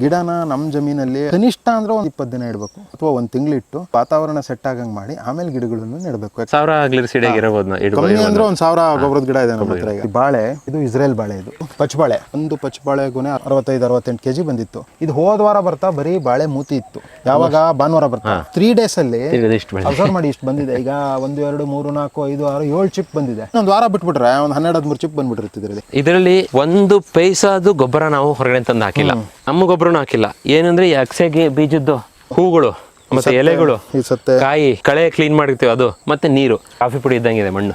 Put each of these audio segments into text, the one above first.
ಗಿಡನ ನಮ್ಮ ಜಮೀನಲ್ಲಿ ಕನಿಷ್ಠ ಅಂದ್ರೆ ಒಂದು ಇಪ್ಪತ್ತು ದಿನ ಇಡಬೇಕು ಅಥವಾ ಒಂದು ತಿಂಗಳಿಟ್ಟು ವಾತಾವರಣ ಸೆಟ್ ಆಗಂಗ್ ಮಾಡಿ ಆಮೇಲೆ ಗಿಡಗಳನ್ನು ನೆಡಬೇಕು. ಸಾವಿರ ಕಮ್ಮಿ ಅಂದ್ರೆ ಒಂದ್ ಸಾವಿರ ಗೊಬ್ಬರದ ಗಿಡ ಇದೆ ನಮ್ಮ ಹತ್ರ ಈಗ. ಬಾಳೆ ಇದು ಇಸ್ರೇಲ್ ಬಾಳೆ ಇದು. ಪಚ್ಚಬಾಳೆ ಒಂದು ಪಚ್ಚಬಾಳೆ ಗುಣ ಅರವತ್ತೈದು ಅರವತ್ತೆಂಟು ಕೆಜಿ ಬಂದಿತ್ತು. ಇದು ಹೋದ ವಾರ ಬರ್ತಾ ಬರೀ ಬಾಳೆ ಮೂತಿ ಇತ್ತು. ಯಾವಾಗ? ಭಾನುವಾರ ಬರ್ತಾ. ತ್ರೀ ಡೇಸ್ ಅಲ್ಲಿ ಅಬ್ಸರ್ವ್ ಮಾಡಿ ಇಷ್ಟು ಬಂದಿದೆ. ಈಗ ಒಂದು ಎರಡು ಮೂರು ನಾಲ್ಕು ಐದು ಆರು ಏಳು ಚಿಪ್ ಬಂದಿದೆ. ಒಂದು ವಾರ ಬಿಟ್ಬಿಟ್ರೆ ಒಂದು ಹನ್ನೆರಡು ಹದಿಮೂರು ಚಿಪ್ ಬಂದ್ಬಿಟ್ಟಿರ್ತಿದ್ರಲ್ಲಿ ಇದರಲ್ಲಿ. ಒಂದು ಪೈಸಾದು ಗೊಬ್ಬರ ನಾವು ಹೊರಗಡೆ ತಂದು ಹಾಕಿಲ್ಲ. ನಮ್ಮ ಗೊಬ್ಬರನು ಹಾಕಿಲ್ಲ. ಏನಂದ್ರೆ ಈ ಬೀಜದ್ದು ಹೂಗಳು ಮತ್ತೆ ಎಲೆಗಳು ಕಾಯಿ ಕಳೆ ಕ್ಲೀನ್ ಮಾಡಿರ್ತೀವಿ ಅದು ಮತ್ತೆ ನೀರು. ಕಾಫಿ ಪುಡಿ ಇದ್ದಂಗಿದೆ ಮಣ್ಣು.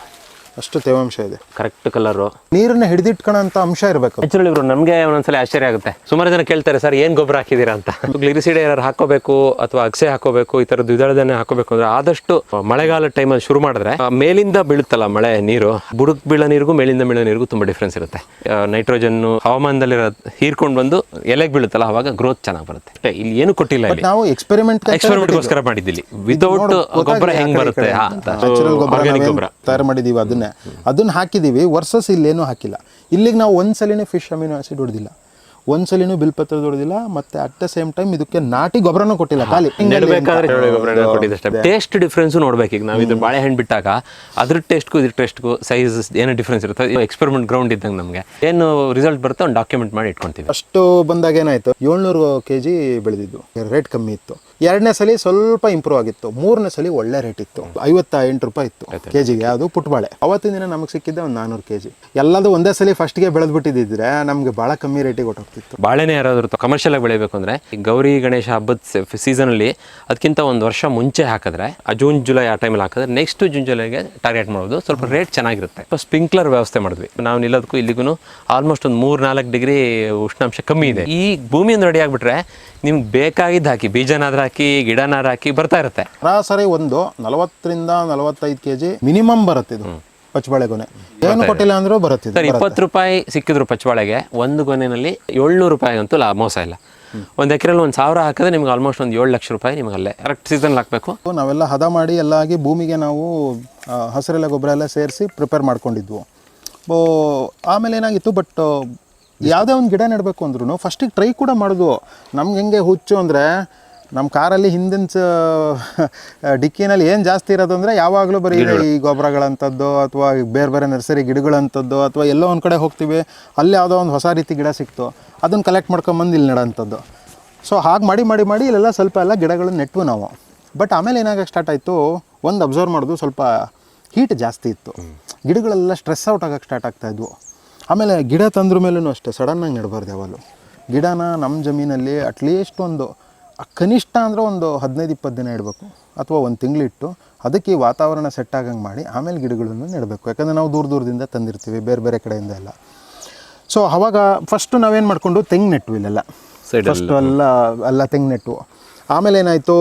ಅಷ್ಟು ತೇವಾಂಶ ಇದೆ. ಕರೆಕ್ಟ್ ಕಲರು ನೀರನ್ನ ಹಿಡಿದಿಟ್ಕೊಳ್ಳೋಂಥ ಅಂಶ ಇರಬೇಕು. ನ್ಯಾಚುರಲ್ ಇವರು ನಮಗೆ ಒಂದೊಂದ್ಸಲ ಆಶ್ಚರ್ಯ ಆಗುತ್ತೆ. ಸುಮಾರು ಜನ ಕೇಳ್ತಾರೆ ಸರ್ ಏನ್ ಗೊಬ್ಬರ ಹಾಕಿದೀರಾ ಅಂತ? ಗ್ಲಿರಿಸಿಡ್ ಏನಾರು ಹಾಕೋಬೇಕು ಅಥವಾ ಅಗಸೆ ಹಾಕೋಬೇಕು ಈ ತರ ದ್ವಿದಳದನ್ನೇ ಹಾಕೋಬೇಕು ಅಂದ್ರೆ ಆದಷ್ಟು ಮಳೆಗಾಲ ಟೈಮಲ್ಲಿ ಶುರು ಮಾಡಿದ್ರೆ ಆ ಮೇಲಿಂದ ಬೀಳುತ್ತಲ್ಲ ಮಳೆ ನೀರು ಬುಡಕ್ ಬೀಳ ನೀರಿಗೂ ಮೇಲಿಂದ ಬೀಳೋ ನೀರಿಗೂ ತುಂಬಾ ಡಿಫ್ರೆನ್ಸ್ ಇರುತ್ತೆ. ನೈಟ್ರೋಜನ್ ಹವಾಮಾನದಲ್ಲಿರೋ ಹೀರ್ಕೊಂಡು ಬಂದು ಎಲೆಗೆ ಬೀಳುತ್ತಲ್ಲ ಅವಾಗ ಗ್ರೋತ್ ಚೆನ್ನಾಗಿ ಬರುತ್ತೆ. ಅಷ್ಟೇ, ಇಲ್ಲಿ ಏನು ಕೊಟ್ಟಿಲ್ಲ ಇಲ್ಲಿ. ನಾವು ಎಕ್ಸ್ಪೆರಿಮೆಂಟ್ ಎಕ್ಸ್ಪೆರಿಮೆಂಟ್ಗೋಸ್ಕರ ಮಾಡಿದ್ದಿಲ್ಲಿ ವಿತೌಟ್ ಗೊಬ್ಬರ ಹೆಂಗ್ ಬರುತ್ತೆ? ಹಾ, ಅಂತ. Organic ಗೊಬ್ಬರ. ತಯಾರು ಮಾಡಿದೀವಿ ಅದನ್ನೇ ಅದನ್ನ ಹಾಕಿದೀವಿ ವರ್ಸಸ್ ಇಲ್ಲೇನೂ ಹಾಕಿಲ್ಲ. ಇಲ್ಲಿಗೆ ನಾವು ಒಂದ್ಸಲಿನೇ ಫಿಶ್ ಅಮಿನೋ ಆಸಿಡ್ ಹೊಡೆದಿಲ್ಲ. ಒಂದ್ಸಲಿನೂ ಬಿಲ್ಪತ್ರ ಹೊಡೆದಿಲ್ಲ ಮತ್ತೆ ಅಟ್ ದ ಸೇಮ್ ಟೈಮ್ ಇದಕ್ಕೆ ನಾಟಿ ಗೊಬ್ಬರನೂ ಕೊಟ್ಟಿಲ್ಲ ಖಾಲಿ ನೆಡಬೇಕಾದ್ರೆ ಗೊಬ್ಬರ ಕೊಟ್ಟಿದ್ದಷ್ಟೇ ಟೇಸ್ಟ್ ಡಿಫ್ರೆನ್ಸ್ ನೋಡ್ಬೇಕು ಈಗ ನಾವು ಇದ್ರ ಬಾಳೆಹಣ್ಣು ಬಿಟ್ಟಾಗ ಅದ್ರ ಟೇಸ್ಟ್ಗೂ ಇದ್ರ ಟೇಸ್ಟ್ಗೂ ಸೈಜ್ ಏನೋ ಡಿಫ್ರೆನ್ಸ್ ಇರುತ್ತೆ ಎಕ್ಸ್ಪೆರಿಮೆಂಟ್ ಗ್ರೌಂಡ್ ಇದ್ದಂಗೆ ನಮಗೆ. ಏನು ರಿಸಲ್ಟ್ ಬರುತ್ತೆ ಒಂದು ಡಾಕ್ಯುಮೆಂಟ್ ಮಾಡಿ ಇಟ್ಕೊಂತೀವಿ. ಅಷ್ಟು ಬಂದಾಗ ಏನಾಯ್ತು? ಏಳ್ನೂರು ಕೆ ಜಿ ಬೆಳೆದಿದ್ದು. ರೇಟ್ ಕಮ್ಮಿ ಇತ್ತು. ಎರಡನೇ ಸಲ ಸ್ವಲ್ಪ ಇಂಪ್ರೂವ್ ಆಗಿತ್ತು. ಮೂರನೇ ಸಲ ಒಳ್ಳೆ ರೇಟ್ ಇತ್ತು. ಐವತ್ತ ಎಂಟು ರೂಪಾಯಿ ಇತ್ತು ಕೆ ಜಿಗೆ ಅದು ಪುಟ್ಬಾಳೆ. ಅವತ್ತಿನ ದಿನ ನಮಗೆ ಸಿಕ್ಕಿದ್ದೆ ಒಂದು ನಾನೂರು ಕೆ ಜಿ ಎಲ್ಲದು ಒಂದೇ ಸಲ ಫಸ್ಟ್ಗೆ ಬೆಳೆದ್ಬಿಟ್ಟಿದ್ದಿದ್ರೆ ನಮಗೆ ಭಾಳ ಕಮ್ಮಿ ರೇಟಿಗೆ ಹೊಟ್ಟೋಗ್ತಿತ್ತು ಬಾಳೆನೇ ಯಾರಾದರೂ ಕಮರ್ಷಿಯಲ್ ಆಗಿ ಬೆಳಿಬೇಕು ಅಂದ್ರೆ ಗೌರಿ ಗಣೇಶ ಹಬ್ಬದ ಸೀಸನ್ ಅಲ್ಲಿ ಅದಕ್ಕಿಂತ ಒಂದು ವರ್ಷ ಮುಂಚೆ ಹಾಕಿದ್ರೆ ಆ ಜೂನ್ ಜುಲೈ ಆ ಟೈಮಲ್ಲಿ ಹಾಕಿದ್ರೆ ನೆಕ್ಸ್ಟ್ ಜೂನ್ ಜುಲೈಗೆ ಟಾರ್ಗೆಟ್ ಮಾಡೋದು ಸ್ವಲ್ಪ ರೇಟ್ ಚೆನ್ನಾಗಿರುತ್ತೆ. ಸ್ಪ್ರಿಂಕ್ಲರ್ ವ್ಯವಸ್ಥೆ ಮಾಡಿದ್ವಿ. ನಾವು ನಿಲ್ಲೋದಕ್ಕೂ ಇಲ್ಲಿಗೂ ಆಲ್ಮೋಸ್ಟ್ ಒಂದು ಮೂರ್ ನಾಲ್ಕು ಡಿಗ್ರಿ ಉಷ್ಣಾಂಶ ಕಮ್ಮಿ ಇದೆ. ಈ ಭೂಮಿ ರೆಡಿ ಆಗಿಬಿಟ್ರೆ ನಿಮ್ಗೆ ಬೇಕಾಗಿದ್ದು ಹಾಕಿ ಬೀಜನಾದ್ರೂ ಹಾಕಿ ಗಿಡನಾದ್ರೂ ಹಾಕಿ ಬರ್ತಾ ಇರುತ್ತೆ. ಸರಾಸರಿ ಒಂದು ನಲವತ್ತರಿಂದ ನಲವತ್ತೈದು ಕೆ ಜಿ ಮಿನಿಮಮ್ ಬರುತ್ತೆ ಇದು ಪಚ್ಚಬಾಳೆ ಗೊನೆ. ಏನು ಕೊಟ್ಟಿಲ್ಲ ಅಂದ್ರೂ ಬರುತ್ತೆ. ಸರ್ ಇಪ್ಪತ್ತು ರೂಪಾಯಿ ಸಿಕ್ಕಿದ್ರು ಪಚ್ಚಬಾಳೆಗೆ ಒಂದು ಗೊನೆಯಲ್ಲಿ ಏಳ್ನೂರು ರೂಪಾಯಿಗಂತೂ ಲಾ ಮೋಸ ಇಲ್ಲ. ಒಂದು ಎಕರೆಲ್ಲಿ ಒಂದು ಸಾವಿರ ಹಾಕಿದ್ರೆ ನಿಮ್ಗೆ ಆಲ್ಮೋಸ್ಟ್ ಒಂದು ಏಳು ಲಕ್ಷ ರೂಪಾಯಿ ನಿಮ್ಗೆ ಅಲ್ಲೇ ಕರೆಕ್ಟ್ ಸೀಸನ್ ಹಾಕಬೇಕು. ನಾವೆಲ್ಲ ಹದ ಮಾಡಿ ಎಲ್ಲ ಆಗಿ ಭೂಮಿಗೆ ನಾವು ಹಸಿರೆಲ್ಲ ಹಸಿರೆಲೆ ಗೊಬ್ಬರ ಎಲ್ಲ ಸೇರಿಸಿ ಪ್ರಿಪೇರ್ ಮಾಡ್ಕೊಂಡಿದ್ವು. ಆಮೇಲೆ ಏನಾಗಿತ್ತು ಬಟ್ ಯಾವುದೇ ಒಂದು ಗಿಡ ನೆಡಬೇಕು ಅಂದ್ರೂ ಫಸ್ಟಿಗೆ ಟ್ರೈ ಕೂಡ ಮಾಡಿದ್ವು ನಮ್ಗೆ ಹೆಂಗೆ ಹುಚ್ಚು ಅಂದರೆ ನಮ್ಮ ಕಾರಲ್ಲಿ ಹಿಂದಿನ ಡಿಕ್ಕಿನಲ್ಲಿ ಏನು ಜಾಸ್ತಿ ಇರೋದು ಅಂದರೆ ಯಾವಾಗಲೂ ಬರೀ ಈ ಗೊಬ್ಬರಗಳಂಥದ್ದು ಅಥವಾ ಬೇರೆ ಬೇರೆ ನರ್ಸರಿ ಗಿಡಗಳಂಥದ್ದು ಅಥವಾ ಎಲ್ಲೋ ಒಂದು ಕಡೆ ಹೋಗ್ತೀವಿ ಅಲ್ಲಿ ಯಾವುದೋ ಒಂದು ಹೊಸ ರೀತಿ ಗಿಡ ಸಿಕ್ತು ಅದನ್ನು ಕಲೆಕ್ಟ್ ಮಾಡ್ಕೊಂಬಂದು ಇಲ್ಲಿ ನೆಡೋಂಥದ್ದು. ಸೊ ಹಾಗೆ ಮಾಡಿ ಮಾಡಿ ಮಾಡಿ ಇಲ್ಲೆಲ್ಲ ಸ್ವಲ್ಪ ಎಲ್ಲ ಗಿಡಗಳನ್ನ ನೆಟ್ವು ನಾವು. ಬಟ್ ಆಮೇಲೆ ಏನಾಗಕ್ಕೆ ಸ್ಟಾರ್ಟ್ ಆಯಿತು ಒಂದು ಅಬ್ಸರ್ವ್ ಮಾಡೋದು ಸ್ವಲ್ಪ ಹೀಟ್ ಜಾಸ್ತಿ ಇತ್ತು. ಗಿಡಗಳೆಲ್ಲ ಸ್ಟ್ರೆಸ್ ಔಟ್ ಆಗಕ್ಕೆ ಸ್ಟಾರ್ಟ್ ಆಗ್ತಾಯಿದ್ವು ಆಮೇಲೆ ಗಿಡ ತಂದ್ರ ಮೇಲೂ ಅಷ್ಟೇ ಸಡನ್ನಾಗಿ ನೆಡಬಾರ್ದು ಯಾವಾಗಲೂ. ಗಿಡನ ನಮ್ಮ ಜಮೀನಲ್ಲಿ ಅಟ್ಲೀಸ್ಟ್ ಒಂದು ಕನಿಷ್ಠ ಅಂದರೆ ಒಂದು ಹದಿನೈದು ಇಪ್ಪತ್ತು ದಿನ ಇಡಬೇಕು. ಅಥವಾ ಒಂದು ತಿಂಗಳಿಟ್ಟು ಅದಕ್ಕೆ ಈ ವಾತಾವರಣ ಸೆಟ್ ಆಗಂಗೆ ಮಾಡಿ ಆಮೇಲೆ ಗಿಡಗಳನ್ನು ನೆಡಬೇಕು. ಯಾಕಂದರೆ ನಾವು ದೂರ ದೂರದಿಂದ ತಂದಿರ್ತೀವಿ ಬೇರೆ ಬೇರೆ ಕಡೆಯಿಂದ ಎಲ್ಲ. ಸೊ ಅವಾಗ ಫಸ್ಟು ನಾವೇನು ಮಾಡಿಕೊಂಡು ತೆಂಗು ನೆಟ್ಟು ಇಲ್ಲೆಲ್ಲ. ಫಸ್ಟು ಎಲ್ಲ ಎಲ್ಲ ತೆಂಗು ನೆಟ್ಟು ಆಮೇಲೆ ಏನಾಯಿತು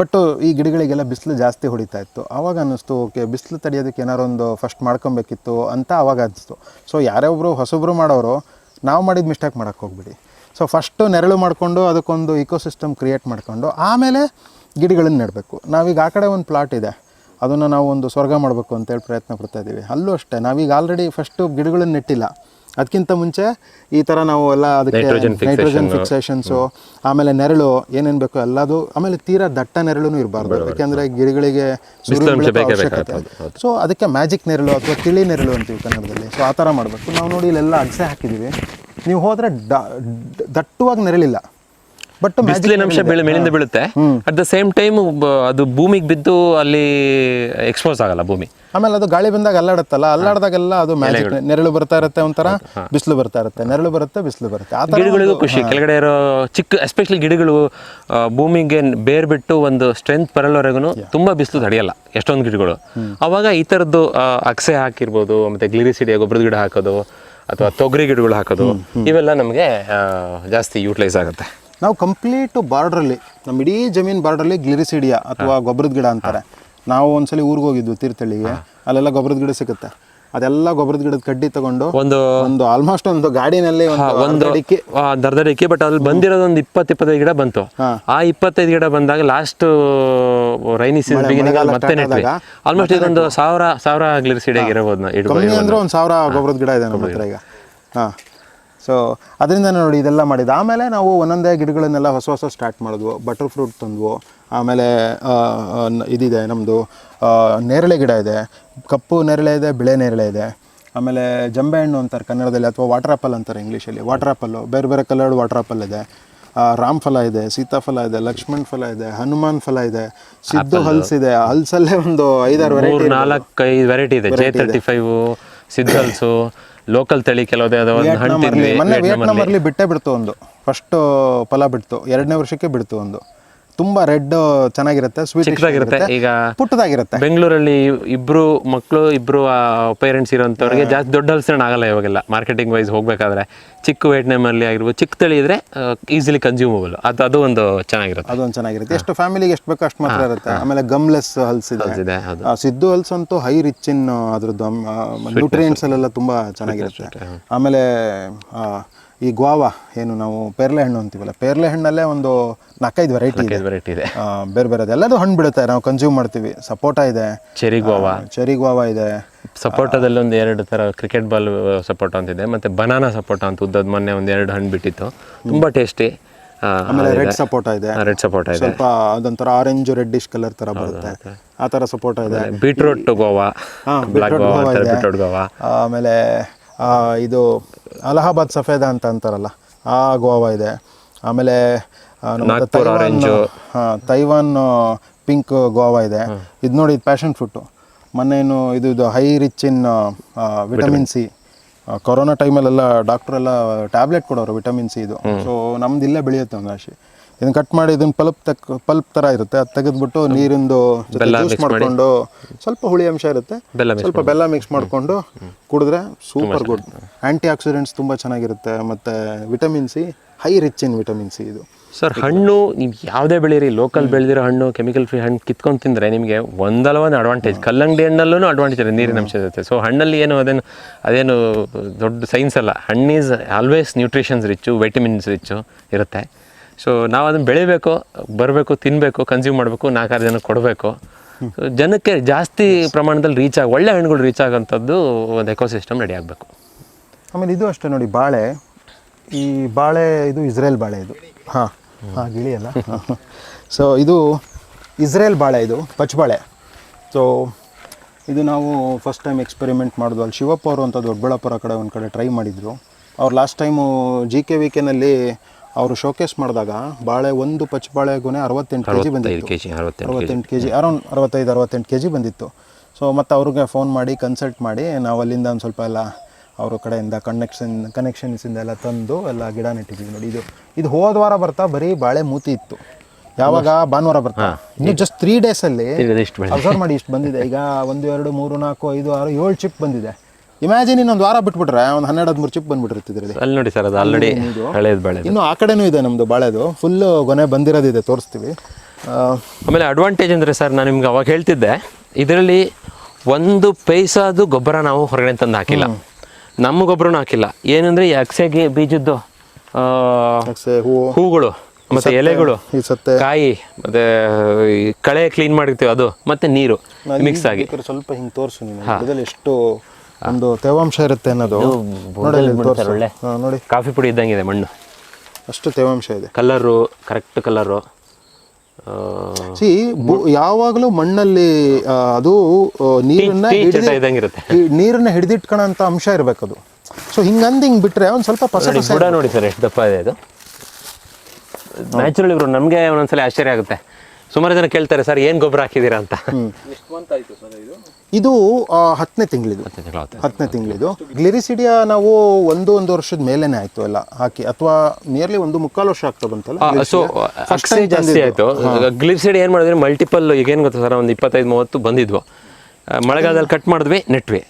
ಬಟ್ ಈ ಗಿಡಗಳಿಗೆಲ್ಲ ಬಿಸಿಲು ಜಾಸ್ತಿ ಹೊಡಿತಾ ಇತ್ತು. ಆವಾಗ ಅನ್ನಿಸ್ತು ಓಕೆ ಬಿಸಿಲು ತಡೆಯೋದಕ್ಕೆ ಏನಾರು ಒಂದು ಫಸ್ಟ್ ಮಾಡ್ಕೊಬೇಕಿತ್ತು ಅಂತ ಆವಾಗ ಅನಿಸ್ತು ಸೊ ಯಾರೊಬ್ಬರು ಹೊಸಬ್ರು ಮಾಡೋರು ನಾವು ಮಾಡಿದ ಮಿಸ್ಟೇಕ್ ಮಾಡೋಕ್ಕೆ ಹೋಗ್ಬಿಡಿ. ಸೊ ಫಸ್ಟು ನೆರಳು ಮಾಡಿಕೊಂಡು ಅದಕ್ಕೊಂದು ಇಕೋಸಿಸ್ಟಮ್ ಕ್ರಿಯೇಟ್ ಮಾಡ್ಕೊಂಡು ಆಮೇಲೆ ಗಿಡಗಳನ್ನ ನೆಡಬೇಕು. ನಾವೀಗ ಆ ಕಡೆ ಒಂದು ಪ್ಲಾಟ್ ಇದೆ. ಅದನ್ನು ನಾವು ಒಂದು ಸ್ವರ್ಗ ಮಾಡಬೇಕು ಅಂತೇಳಿ ಪ್ರಯತ್ನ ಪಡ್ತಾ ಇದ್ದೀವಿ. ಅಲ್ಲೂ ಅಷ್ಟೇ ನಾವೀಗ ಆಲ್ರೆಡಿ ಫಸ್ಟು ಗಿಡಗಳನ್ನ ನೆಟ್ಟಿಲ್ಲ. ಅದಕ್ಕಿಂತ ಮುಂಚೆ ಈ ಥರ ನಾವು ಎಲ್ಲ ಅದಕ್ಕೆ ನೈಟ್ರೋಜನ್ ಫಿಕ್ಸೇಷನ್ಸು ಆಮೇಲೆ ನೆರಳು ಏನೇನು ಬೇಕು ಎಲ್ಲದು ಆಮೇಲೆ ತೀರಾ ದಟ್ಟ ನೆರಳು ಇರಬಾರ್ದು. ಯಾಕೆಂದರೆ ಗಿಡಗಳಿಗೆ ಅವಶ್ಯಕತೆ. ಸೊ ಅದಕ್ಕೆ ಮ್ಯಾಜಿಕ್ ನೆರಳು ಅಥವಾ ತಿಳಿ ನೆರಳು ಅಂತೀವಿ ಕನ್ನಡದಲ್ಲಿ. ಸೊ ಆ ಥರ ಮಾಡಬೇಕು. ನಾವು ನೋಡಿ ಇಲ್ಲೆಲ್ಲ ಅಗಸೆ ಹಾಕಿದ್ದೀವಿ ನೀವು ಹೋದರೆ ದಟ್ಟವಾಗಿ ನೆರಳಿಲ್ಲ. ಬಟ್ ಬಿಸಿಲಿನ ಅಂಶ ಬೀಳ ಮೇಲಿಂದ ಬೀಳುತ್ತೆ. ಅಟ್ ದ ಸೇಮ್ ಟೈಮ್ ಅದು ಭೂಮಿಗೆ ಬಿದ್ದು ಅಲ್ಲಿ ಎಕ್ಸ್ಪೋಸ್ ಆಗಲ್ಲ ಭೂಮಿ. ಆಮೇಲೆ ಅದು ಗಾಳಿ ಬಂದಾಗ ಅಲ್ಲಾಡುತ್ತಲ್ಲ ಅಲ್ಲಾಡ್ದಾಗೆಲ್ಲ ಅದು ಮ್ಯಾಜಿಕ್ ನೆರಳು ಬರ್ತಾ ಇರುತ್ತೆ ಒಂಥರ ಬಿಸಿಲು ಬರ್ತಾ ಇರುತ್ತೆ. ನೆರಳು ಬರುತ್ತೆ ಬಿಸಿಲು ಬರುತ್ತೆ. ಆ ಗಿಡಗಳಿಗೂ ಖುಷಿ. ಕೆಳಗಡೆ ಇರೋ ಚಿಕ್ಕ ಎಸ್ಪೆಷಲಿ ಗಿಡಗಳು ಭೂಮಿಗೆ ಬೇರ್ ಬಿಟ್ಟು ಒಂದು ಸ್ಟ್ರೆಂತ್ ಬರಲ್ಲವರೆಗೂ ತುಂಬಾ ಬಿಸಿಲು ತಡೆಯಲ್ಲ ಎಷ್ಟೊಂದು ಗಿಡಗಳು. ಅವಾಗ ಈ ಥರದ್ದು ಅಕ್ಸೆ ಹಾಕಿರ್ಬೋದು ಮತ್ತೆ ಗ್ಲಿರಿಸಿಡಿಯ ಗೊಬ್ಬರದ ಗಿಡ ಹಾಕೋದು ಅಥವಾ ತೊಗರಿ ಗಿಡಗಳು ಹಾಕೋದು ಇವೆಲ್ಲ ನಮಗೆ ಜಾಸ್ತಿ ಯೂಟಿಲೈಸ್ ಆಗುತ್ತೆ. ನಾವು ಕಂಪ್ಲೀಟ್ ಬಾರ್ಡ್ರಲ್ಲಿ ನಮ್ಮ ಇಡೀ ಜಮೀನ್ ಬಾರ್ಡ್ರಲ್ಲಿ ಗ್ಲಿರಿಸಿಡಿಯಾ ಅಥವಾ ಗೊಬ್ಬರದ ಗಿಡ ಅಂತಾರೆ. ನಾವು ಒಂದ್ಸಲಿ ಊರಿಗೆ ಹೋಗಿದ್ವಿ ತೀರ್ಥಳ್ಳಿಗೆ ಅಲ್ಲೆಲ್ಲ ಗೊಬ್ಬರದ ಗಿಡ ಸಿಗುತ್ತೆ. ಅದೆಲ್ಲ ಗೊಬ್ಬರದ ಗಿಡದ ಕಡ್ಡಿ ತಗೊಂಡು ಒಂದು ಒಂದು ಆಲ್ಮೋಸ್ಟ್ ಒಂದು ಗಾಡಿನಲ್ಲಿ ಒಂದು ದರ್ದಡಿಕೆ ಬಟ್ ಅಲ್ಲಿ ಬಂದಿರೋದು ಒಂದು ಇಪ್ಪತ್ತು ಇಪ್ಪತ್ತೈದು ಗಿಡ ಬಂತು. ಆ ಇಪ್ಪತ್ತೈದು ಗಿಡ ಬಂದಾಗ ಲಾಸ್ಟ್ ರೈನಿ ಸೀಸನ್ ಬಿಗಿನಿಂಗ್ ಮತ್ತೆ ನೆಟ್ವಿ ಆಲ್ಮೋಸ್ಟ್ ಇದೊಂದು ಸಾವಿರ ಸಾವಿರ ಆಗ್ಲಿ ಇರಬಹುದು ಆಗಿರಬಹುದು ಕಮ್ಮಿ ಅಂದ್ರೆ ಒಂದು ಸಾವಿರ ಗೊಬ್ಬರದ ಗಿಡ ಇದೆ ನಮ್ಮ ಹತ್ರ ಈಗ. ಹಾ. ಸೊ ಅದರಿಂದ ನೋಡಿ ಇದೆಲ್ಲ ಮಾಡಿದ್ದು. ಆಮೇಲೆ ನಾವು ಒಂದೊಂದೇ ಗಿಡಗಳನ್ನೆಲ್ಲ ಹೊಸ ಹೊಸ ಸ್ಟಾರ್ಟ್ ಮಾಡಿದ್ವು. ಬಟರ್ ಫ್ರೂಟ್ ತಂದ್ವು. ಆಮೇಲೆ ಇದಿದೆ ನಮ್ಮದು ನೇರಳೆ ಗಿಡ ಇದೆ. ಕಪ್ಪು ನೇರಳೆ ಇದೆ ಬಿಳೆ ನೇರಳೆ ಇದೆ. ಆಮೇಲೆ ಜಂಬೆ ಹಣ್ಣು ಅಂತಾರೆ ಕನ್ನಡದಲ್ಲಿ ಅಥವಾ ವಾಟರ್ ಆಪಲ್ ಅಂತಾರೆ ಇಂಗ್ಲೀಷಲ್ಲಿ. ವಾಟರ್ ಆಪಲ್ಲು ಬೇರೆ ಬೇರೆ ಕಲರ್ಡ್ ವಾಟರ್ ಆಪಲ್ ಇದೆ. ಆ, ರಾಮ್ ಫಲ ಇದೆ ಸೀತಾಫಲ ಇದೆ ಲಕ್ಷ್ಮಣ್ ಫಲ ಇದೆ ಹನುಮಾನ್ ಫಲ ಇದೆ ಸಿದ್ದು ಹಲ್ಸ್ ಇದೆ. ಹಲ್ಸಲ್ಲೇ ಒಂದು ಐದಾರು ವೆರೈಟಿ ನಾಲ್ಕು ಐದು ವೆರೈಟಿ ಇದೆ. ಜೆ ತರ್ಟಿ ಫೈವ್ ಸಿದ್ದಲ್ಸು ಲೋಕಲ್ ತಳಿ ಕೆಲವುದೇ ತಿಂದ್ವಿ. ಮೊನ್ನೆ ವಿಯೆಟ್ನಾಮ್ ಅಲ್ಲಿ. ಬಿಟ್ಟೇ ಬಿಡ್ತು ಒಂದು. ಫಸ್ಟ್ ಫಲ ಬಿಡ್ತು. ಎರಡನೇ ವರ್ಷಕ್ಕೆ ಬಿಡ್ತು ಒಂದು. ತುಂಬಾ ರೆಡ್ ಚೆನ್ನಾಗಿರುತ್ತೆ ಚಿಕ್ಕದಾಗಿರುತ್ತೆ. ಈಗ ಪುಟ್ಟದಾಗಿರುತ್ತೆ. ಬೆಂಗಳೂರಲ್ಲಿ ಇಬ್ರು ಮಕ್ಕಳು ಇಬ್ರು ಪೇರೆಂಟ್ಸ್ ಇರೋಂಥವ್ರಿಗೆ ಜಾಸ್ತಿ ದೊಡ್ಡ ಹಲಸಿನ ಆಗಲ್ಲ ಇವಾಗೆಲ್ಲ ಮಾರ್ಕೆಟಿಂಗ್ ವೈಸ್ ಹೋಗ್ಬೇಕಾದ್ರೆ. ಚಿಕ್ಕ ವೇಟ್ನೇಮ್ ಅಲ್ಲಿ ಆಗಿರ್ಬೋದು ಚಿಕ್ಕ ತಳಿ ಇದ್ರೆ ಈಸಿಲಿ ಕನ್ಸ್ಯೂಮಬಲ್ ಅದು ಅದು ಒಂದು ಚೆನ್ನಾಗಿರುತ್ತೆ. ಅದೊಂದು ಚೆನ್ನಾಗಿರುತ್ತೆ. ಎಷ್ಟು ಫ್ಯಾಮಿಲಿಗೆ ಎಷ್ಟು ಬೇಕೋ ಅಷ್ಟು ಮಾತ್ರ ಇರುತ್ತೆ. ಆಮೇಲೆ ಗಮ್ಲೆಸ್ ಹಲ್ಸ್ ಇದೆ. ಸಿದ್ದು ಹಲ್ಸ್ ಅಂತೂ ಹೈ ರಿಚ್ ಇನ್ ಅದ್ರದ್ದು ನ್ಯೂಟ್ರಿಯೆಂಟ್ಸ್ ಅಲ್ಲೆಲ್ಲ ತುಂಬಾ ಚೆನ್ನಾಗಿರುತ್ತೆ. ಆಮೇಲೆ ಈ ಗ್ವಾವಾ ಏನು ನಾವು ಪೇರ್ಲೆ ಹಣ್ಣು ಅಂತೀವಲ್ಲ ಪೇರ್ಲೆ ಹಣ್ಣಲ್ಲೇ ಒಂದು ನಾಲ್ಕೈದು ವೆರೈಟಿ ಇದೆ. ವೆರೈಟಿ ಇದೆ. ಬೇರೆ ಬೇರೆ ಎಲ್ಲದೂ ಹಣ್ಣು ಬಿಡುತ್ತೆ ನಾವು ಕನ್ಸ್ಯೂಮ್ ಮಾಡ್ತೀವಿ. ಸಪೋಟ ಇದೆ. ಚೆರಿ ಗೋವಾ ಚೆರಿ ಗ್ವಾವಾ ಇದೆ. ಸಪೋಟದಲ್ಲಿ ಒಂದು ಎರಡು ತರ ಕ್ರಿಕೆಟ್ ಬಾಲ್ ಸಪೋಟ ಅಂತಿದೆ ಮತ್ತೆ ಬನಾನಾ ಸಪೋಟ ಅಂತ ಉದ್ದದ ಮೊನ್ನೆ ಒಂದು ಎರಡು ಹಣ್ಣು ಬಿಟ್ಟಿತ್ತು. ತುಂಬಾ ಟೇಸ್ಟಿ ಆಮೇಲೆ ರೆಡ್ ಸಪೋಟ ಇದೆ. ರೆಡ್ ಸಪೋಟ ಇದೆ. ಸ್ವಲ್ಪ ಅದೊಂಥರ ಆರೆಂಜ್ ರೆಡ್ಡಿಶ್ ಕಲರ್ ತರ ಬರುತ್ತೆ. ಆ ತರ ಸಪೋಟ ಇದೆ. ಬೀಟ್ರೂಟ್ ಗೋವಾ ಹಾ, ಬ್ಲಾಕ್ ಗೋವಾ ಗೋವಾ ಆಮೇಲೆ ಇದು ಅಲಹಾಬಾದ್ ಸಫೇದ ಅಂತ ಅಂತಾರಲ್ಲ ಆ ಗೋವಾ ಇದೆ. ಆಮೇಲೆ ತೈವಾನ್ ತೈವಾನ್ ಪಿಂಕ್ ಗೋವಾ ಇದೆ. ಇದು ನೋಡಿ ಇದು ಪ್ಯಾಷನ್ ಫ್ರೂಟು ಮೊನ್ನೆ ಏನು ಇದು ಇದು high rich in vitamin C corona ಟೈಮಲ್ಲೆಲ್ಲ ಡಾಕ್ಟರ್ ಎಲ್ಲ ಟ್ಯಾಬ್ಲೆಟ್ ಕೊಡೋರು ವಿಟಮಿನ್ ಸಿ ಇದು. ಸೊ ನಮ್ದು ಇಲ್ಲೇ ಬೆಳೆಯುತ್ತೆ ಒಂದು ರಾಶಿ. ಇದನ್ನ ಕಟ್ ಮಾಡಿ ಇದನ್ನ ಪಲ್ಪ್ ತಕ್ ಪಲ್ಪ್ ಥರ ಇರುತ್ತೆ. ಅದು ತೆಗೆದ್ಬಿಟ್ಟು ನೀರಿಂದು ಜ್ಯೂಸ್ ಮಾಡ್ಕೊಂಡು ಸ್ವಲ್ಪ ಹುಳಿ ಅಂಶ ಇರುತ್ತೆ. ಸ್ವಲ್ಪ ಬೆಲ್ಲ ಮಿಕ್ಸ್ ಮಾಡ್ಕೊಂಡು ಕುಡಿದ್ರೆ ಸೂಪರ್ ಗುಡ್ ಆಂಟಿ ಆಕ್ಸಿಡೆಂಟ್ಸ್ ತುಂಬ ಚೆನ್ನಾಗಿರುತ್ತೆ. ಮತ್ತು vitamin C high rich in vitamin C ಇದು. ಸರ್ ಹಣ್ಣು ನೀವು ಯಾವುದೇ ಬೆಳೀರಿ ಲೋಕಲ್ ಬೆಳೆದಿರೋ ಹಣ್ಣು ಕೆಮಿಕಲ್ ಫ್ರೀ ಹಣ್ಣು ಕಿತ್ಕೊಂಡು ತಿಂದರೆ ನಿಮಗೆ ಒಂದಲ್ಲ ಒಂದು ಅಡ್ವಾಂಟೇಜ್ ಕಲ್ಲಂಗಡಿ ಹಣ್ಣಲ್ಲೂ ಅಡ್ವಾಂಟೇಜ್ ಇದೆ ನೀರಿನ ಅಂಶ ಇರುತ್ತೆ. ಸೊ ಹಣ್ಣಲ್ಲಿ ಏನು ಅದೇನು ಅದೇನು ದೊಡ್ಡ ಸೈನ್ಸ್ ಅಲ್ಲ. ಹಣ್ಣೀಸ್ always nutritions rich vitamins rich ಇರುತ್ತೆ. ಸೊ ನಾವು ಅದನ್ನು ಬೆಳಿಬೇಕು ಬರಬೇಕು ತಿನ್ನಬೇಕು ಕನ್ಸ್ಯೂಮ್ ಮಾಡಬೇಕು ನಾಲ್ಕಾರು ಜನಕ್ಕೆ ಕೊಡಬೇಕು. ಜನಕ್ಕೆ ಜಾಸ್ತಿ ಪ್ರಮಾಣದಲ್ಲಿ ರೀಚ್ ಆಗಿ ಒಳ್ಳೆ ಹಣ್ಣುಗಳು ರೀಚ್ ಆಗೋಂಥದ್ದು ಒಂದು ಎಕೋಸಿಸ್ಟಮ್ ರೆಡಿ ಆಗಬೇಕು. ಆಮೇಲೆ ಇದು ಅಷ್ಟೇ ನೋಡಿ ಬಾಳೆ. ಈ ಬಾಳೆ ಇದು ಇಸ್ರೇಲ್ ಬಾಳೆ ಇದು. ಹಾಂ ಹಾಂ ಗಿಳಿಯಲ್ಲ ಸೊ ಇದು ಇಸ್ರೇಲ್ ಬಾಳೆ ಇದು ಪಚ್ಚಬಾಳೆ ಸೊ ಇದು ನಾವು ಫಸ್ಟ್ ಟೈಮ್ ಎಕ್ಸ್ಪೆರಿಮೆಂಟ್ ಮಾಡೋದು. ಅಲ್ಲಿ ಶಿವಪ್ಪ ಅವರು ಅಂತ ದೊಡ್ಡಬಳ್ಳಾಪುರ ಕಡೆ ಒಂದು ಕಡೆ ಟ್ರೈ ಮಾಡಿದರು. ಅವ್ರು last time G K V ಕೆನಲ್ಲಿ ಅವರು ಶೋಕೇಸ್ ಮಾಡಿದಾಗ ಬಾಳೆ ಒಂದು ಪಚ್ಚಬಾಳೆ ಗೊನೆ ಅರವತ್ತೆಂಟು ಕೆ ಜಿ ಬಂದಿತ್ತು. ಕೆ ಜಿ ಅರವತ್ತೆಂಟು ಕೆ ಜಿ ಅರೌಂಡ್ ಅರವತ್ತೈದು ಅರವತ್ತೆಂಟು ಕೆ ಜಿ ಬಂದಿತ್ತು. ಸೊ ಮತ್ತು ಅವ್ರಿಗೆ ಫೋನ್ ಮಾಡಿ ಕನ್ಸಲ್ಟ್ ಮಾಡಿ ನಾವು ಅಲ್ಲಿಂದ ಒಂದು ಸ್ವಲ್ಪ ಎಲ್ಲ ಅವ್ರ ಕಡೆಯಿಂದ ಕನೆಕ್ಷನ್ ಕನೆಕ್ಷನ್ಸಿಂದ ಎಲ್ಲ ತಂದು ಎಲ್ಲ ಗಿಡ ನೆಟ್ಟಿದ್ವಿ ನೋಡಿ. ಇದು ಇದು ಹೋದ ವಾರ ಬರ್ತಾ ಬರೀ ಬಾಳೆ ಮೂತಿ ಇತ್ತು. ಯಾವಾಗ? ಭಾನುವಾರ ಬರ್ತಾ. ಇನ್ನು ಜಸ್ಟ್ ತ್ರೀ ಡೇಸಲ್ಲಿ ಅಬ್ಸರ್ವ್ ಮಾಡಿ ಇಷ್ಟು ಬಂದಿದೆ. ಈಗ ಒಂದು ಎರಡು ಮೂರು ನಾಲ್ಕು ಐದು ಆರು ಏಳು ಚಿಪ್ ಬಂದಿದೆ. ಇಮ್ಯಾಜಿನ್ ಇನ್ನೊಂದು ವಾರ ಬಿಟ್ಬಿಟ್ರೆ ಒಂದು ಹನ್ನೆರಡು ಹದಿಮೂರು ಚಿಪ್ ಬಂದ್ಬಿಟ್ಟಿರ್ತಿದ್ರಿ ಅಲ್ಲಿ ನೋಡಿ ಸರ್ ಅದು ಆಲ್ರೆಡಿ ಹಳೇದು ಬಾಳೆ ಇನ್ನು ಆ ಕಡೆನೂ ಇದೆ ನಮ್ಮದು ಬಾಳೆದು. ಫುಲ್ಲು ಗೊನೆ ಬಂದಿರೋದಿದೆ ತೋರಿಸ್ತೀವಿ. ಆಮೇಲೆ ಅಡ್ವಾಂಟೇಜ್ ಅಂದರೆ ಸರ್ ನಾನು ನಿಮ್ಗೆ ಅವಾಗ ಹೇಳ್ತಿದ್ದೆ ಇದರಲ್ಲಿ ಒಂದು ಪೈಸಾದು ಗೊಬ್ಬರ ನಾವು ಹೊರಗಡೆ ತಂದು ಹಾಕಿಲ್ಲ. ನಮ್ಮ ಗೊಬ್ಬರನೂ ಹಾಕಿಲ್ಲ. ಏನಂದರೆ ಈ ಅಕ್ಸೆಗೆ ಬೀಜದ್ದು ಹೂಗಳು ಮತ್ತೆ ಎಲೆಗಳು ಕಾಯಿ ಮತ್ತೆ ಈ ಕಳೆ ಕ್ಲೀನ್ ಮಾಡಿರ್ತೀವಿ ಅದು ಮತ್ತೆ ನೀರು ಮಿಕ್ಸ್ ಆಗಿ. ಸ್ವಲ್ಪ ಹಿಂಗೆ ತೋರಿಸು ಎಷ್ಟು ಒಂದು ತೇವಾಂಶ ಇರುತ್ತೆ ಅನ್ನೋದು. ನೋಡಿ ಒಳ್ಳೆ ನೋಡಿ. ಕಾಫಿ ಪುಡಿ ಇದ್ದಂಗಿದೆ ಮಣ್ಣು. ಅಷ್ಟು ತೇವಾಂಶ ಇದೆ. Colour correct colour. ಸಿ ಯಾವಾಗಲೂ ಮಣ್ಣಲ್ಲಿ ಅದು ನೀರನ್ನ ನೀರನ್ನ ಹಿಡಿದಿಟ್ಕೊಳಂತ ಅಂಶ ಇರಬೇಕು ಅದು. ಸೊ ಹಿಂಗಂದು ಹಿಂಗೆ ಬಿಟ್ರೆ ಒಂದು ಸ್ವಲ್ಪ ಪರ್ಸೆಂಟ್ ಕೂಡ ನೋಡಿ ಸರ್ ಎಷ್ಟು ದಪ್ಪ ಇದೆ ಅದು ನ್ಯಾಚುರಲ್ ಇವರು ನಮಗೆ ಒಂದೊಂದ್ಸಲ ಆಶ್ಚರ್ಯ ಆಗುತ್ತೆ. ಸುಮಾರು ಜನ ಕೇಳ್ತಾರೆ ಸರ್ ಏನು ಗೊಬ್ಬರ ಹಾಕಿದ್ದೀರಾ ಅಂತ. ಇದು ಹತ್ತನೇ ತಿಂಗಳಿದು. ಹತ್ತನೇ ತಿಂಗಳಿದು. ಗ್ಲಿರಿಸಿಡಿಯಾ ನಾವು ಒಂದು ಒಂದು ವರ್ಷದ ಮೇಲೇನೆ ಆಯ್ತು ಎಲ್ಲ ಹಾಕಿ. ಅಥವಾ ನಿಯರ್ಲಿ ಒಂದು ಮುಕ್ಕಾಲು ವರ್ಷ ಆಗ್ತಾ ಬಂತಲ್ಲ ಸೊ ಜಾಸ್ತಿ ಆಯ್ತು. ಗ್ಲಿಸೈಡ್ ಏನು ಮಾಡಿದ್ರೆ ಮಲ್ಟಿಪಲ್ ಈಗ ಏನು ಗೊತ್ತಾ ಸರ್ ಒಂದು ಇಪ್ಪತ್ತೈದು ಮೂವತ್ತು ಬಂದಿದ್ವು. ಮಳೆಗಾಲದಲ್ಲಿ ಕಟ್ ಮಾಡಿದ್ವಿ ನೆಟ್ವಿ.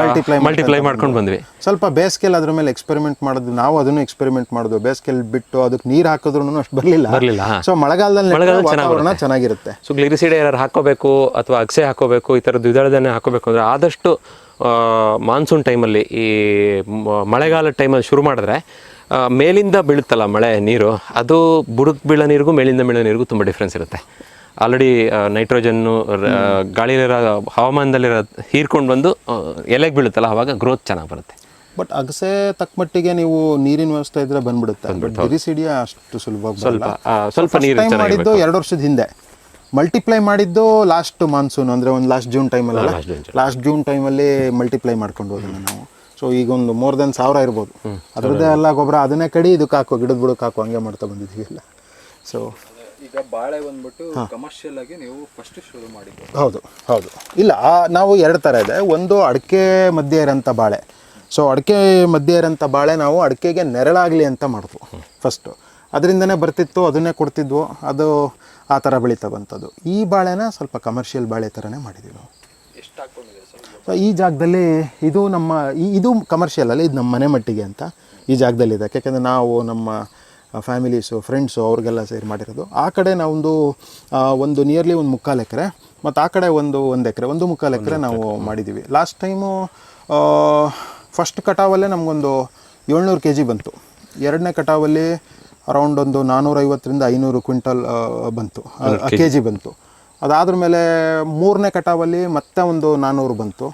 Multiply ಮಲ್ಟಿಪ್ಲೈ ಮಾಡ್ಕೊಂಡು ಬಂದ್ವಿ. ಸ್ವಲ್ಪ ಬೇಸಿಗೆಲ್ ಅದ್ರ ಮೇಲೆ ಎಕ್ಸ್ಪೆರಿಮೆಂಟ್ ಮಾಡೋದು ನಾವು ಅದನ್ನು ಎಕ್ಸ್ಪೆರಿಮೆಂಟ್ ಮಾಡೋದು ಬೇಸಿಗೆಲ್ ಬಿಟ್ಟು ಅದಕ್ಕೆ ನೀರು ಹಾಕಿದ್ರು ಅಷ್ಟು ಬರಲಿಲ್ಲ. ಬರಲಿಲ್ಲ ಸೊ ಮಳೆಗಾಲದಲ್ಲಿ ಮಳೆಗಾಲ ವಾತಾವರಣ ಚೆನ್ನಾಗಿರುತ್ತೆ. ಸೊ ಗ್ಲಿರಿಸಿಡ್ ಏನಾರು ಹಾಕೋಬೇಕು ಅಥವಾ ಅಗ್ಸೆ ಹಾಕೋಬೇಕು ಈ ಥರ ದ್ವಿದಳದನ್ನೇ ಹಾಕೋಬೇಕು ಅಂದರೆ ಆದಷ್ಟು ಮಾನ್ಸೂನ್ ಟೈಮಲ್ಲಿ ಈ ಮಳೆಗಾಲ ಮಳೆಗಾಲದ ಟೈಮಲ್ಲಿ ಶುರು ಮಾಡಿದ್ರೆ ಮೇಲಿಂದ ಬೀಳುತ್ತಲ್ಲ ಮಳೆ ನೀರು ಅದು ಬುಡಕ್ಕೆ ಬೀಳೋ ನೀರಿಗೂ ಮೇಲಿಂದ ಬೀಳೋ ನೀರಿಗೂ ತುಂಬ ಡಿಫ್ರೆನ್ಸ್ ಇರುತ್ತೆ. ಆಲ್ರೆಡಿ ನೈಟ್ರೋಜನ್ನು ಗಾಳಿಲಿರೋ ಹವಾಮಾನದಲ್ಲಿರೋ ಹೀರ್ಕೊಂಡು ಬಂದು ಎಲೆಗೆ ಬೀಳುತ್ತಲ್ಲ ಅವಾಗ ಗ್ರೋತ್ ಚೆನ್ನಾಗಿ ಬರುತ್ತೆ. ಬಟ್ ಅಗಸೆ ತಕ್ಕ ಮಟ್ಟಿಗೆ ನೀವು ನೀರಿನ ವ್ಯವಸ್ಥೆ ಇದ್ರೆ ಬಂದ್ಬಿಡುತ್ತೆ. ಬಿರಿಸಿಡಿಯ ಅಷ್ಟು ಸುಲಭವಾಗಿ ಸ್ವಲ್ಪ ಸ್ವಲ್ಪ ನೀರು ಟೈಮ್. ಮಾಡಿದ್ದು ಎರಡು ವರ್ಷದ ಹಿಂದೆ. ಮಲ್ಟಿಪ್ಲೈ ಮಾಡಿದ್ದು ಲಾಸ್ಟ್ ಮಾನ್ಸೂನ್ ಅಂದ್ರೆ ಒಂದು ಲಾಸ್ಟ್ ಜೂನ್ ಟೈಮ್ ಅಲ್ಲಿ. ಲಾಸ್ಟ್ ಜೂನ್ ಟೈಮಲ್ಲಿ ಮಲ್ಟಿಪ್ಲೈ ಮಾಡ್ಕೊಂಡು ಹೋದ್ರೆ ನಾವು. ಸೊ ಈಗ ಒಂದು ಮೋರ್ ದನ್ ಸಾವಿರ ಇರ್ಬೋದು. ಅದರದ್ದೇ ಎಲ್ಲ ಗೊಬ್ಬರ ಅದನ್ನೇ ಕಡಿ ಇದಕ್ಕೆ ಹಾಕೋ ಗಿಡದ ಬುಡಕ್ಕೆ ಹಾಕೋ ಹಂಗೆ ಮಾಡ್ತಾ ಬಂದಿದ್ದೀವಿ ಎಲ್ಲ. ಸೊ ಈಗ ಬಾಳೆ ಬಂದ್ಬಿಟ್ಟು ಕಮರ್ಷಿಯಲ್ ಆಗಿ ನೀವು ಫಸ್ಟ್ ಶುರು ಮಾಡಿದ್ದು. ಹೌದು ಹೌದು. ಇಲ್ಲ ಆ, ನಾವು ಎರಡು ಥರ ಇದೆ. ಒಂದು ಅಡಿಕೆ ಮಧ್ಯೆ ಇರೋಂಥ ಬಾಳೆ. ಸೊ ಅಡಿಕೆ ಮಧ್ಯೆ ಇರೋಂಥ ಬಾಳೆ ನಾವು ಅಡಿಕೆಗೆ ನೆರಳಾಗಲಿ ಅಂತ ಮಾಡಿದ್ವು ಫಸ್ಟು ಅದರಿಂದನೇ ಬರ್ತಿತ್ತು ಅದನ್ನೇ ಕೊಡ್ತಿದ್ವು. ಅದು ಆ ಥರ ಬೆಳೀತಾ ಬಂತದ್ದು ಈ ಬಾಳೆನ ಸ್ವಲ್ಪ ಕಮರ್ಷಿಯಲ್ ಬಾಳೆ ಥರನೇ ಮಾಡಿದ್ವಿ ನಾವು. ಎಷ್ಟು ಸೊ ಈ ಜಾಗದಲ್ಲಿ ಇದು ನಮ್ಮ ಈ- ಇದು ಕಮರ್ಷಿಯಲ್ ಅಲ್ಲ ಇದು ನಮ್ಮ ಮನೆ ಮಟ್ಟಿಗೆ ಅಂತ ಈ ಜಾಗದಲ್ಲಿದೆ ಯಾಕೆಂದರೆ ನಾವು ನಮ್ಮ ಫ್ಯಾಮಿಲೀಸು ಫ್ರೆಂಡ್ಸು ಅವ್ರಿಗೆಲ್ಲ ಸೇರಿ ಮಾಡಿರೋದು. ಆ ಕಡೆ ನಾವೊಂದು ಒಂದು ನಿಯರ್ಲಿ ಒಂದು ಮುಕ್ಕಾಲು ಎಕರೆ. ಮತ್ತು ಆ ಕಡೆ ಒಂದು ಒಂದು ಎಕರೆ. ಒಂದು ಮುಕ್ಕಾಲು ಎಕರೆ ನಾವು ಮಾಡಿದ್ದೀವಿ ಲಾಸ್ಟ್ ಟೈಮು ಫಸ್ಟ್ ಕಟಾವಲ್ಲೇ ನಮಗೊಂದು ಏಳ್ನೂರು ಕೆ ಜಿ ಬಂತು. ಎರಡನೇ ಕಟಾವಲ್ಲಿ ಅರೌಂಡ್ ಒಂದು ನಾನ್ನೂರೈವತ್ತರಿಂದ ಐನೂರು ಕ್ವಿಂಟಲ್ ಬಂತು. ಕೆ ಜಿ ಬಂತು. ಅದಾದ್ರ ಮೇಲೆ ಮೂರನೇ ಕಟಾವಲ್ಲಿ ಮತ್ತೆ ಒಂದು ನಾನ್ನೂರು ಬಂತು.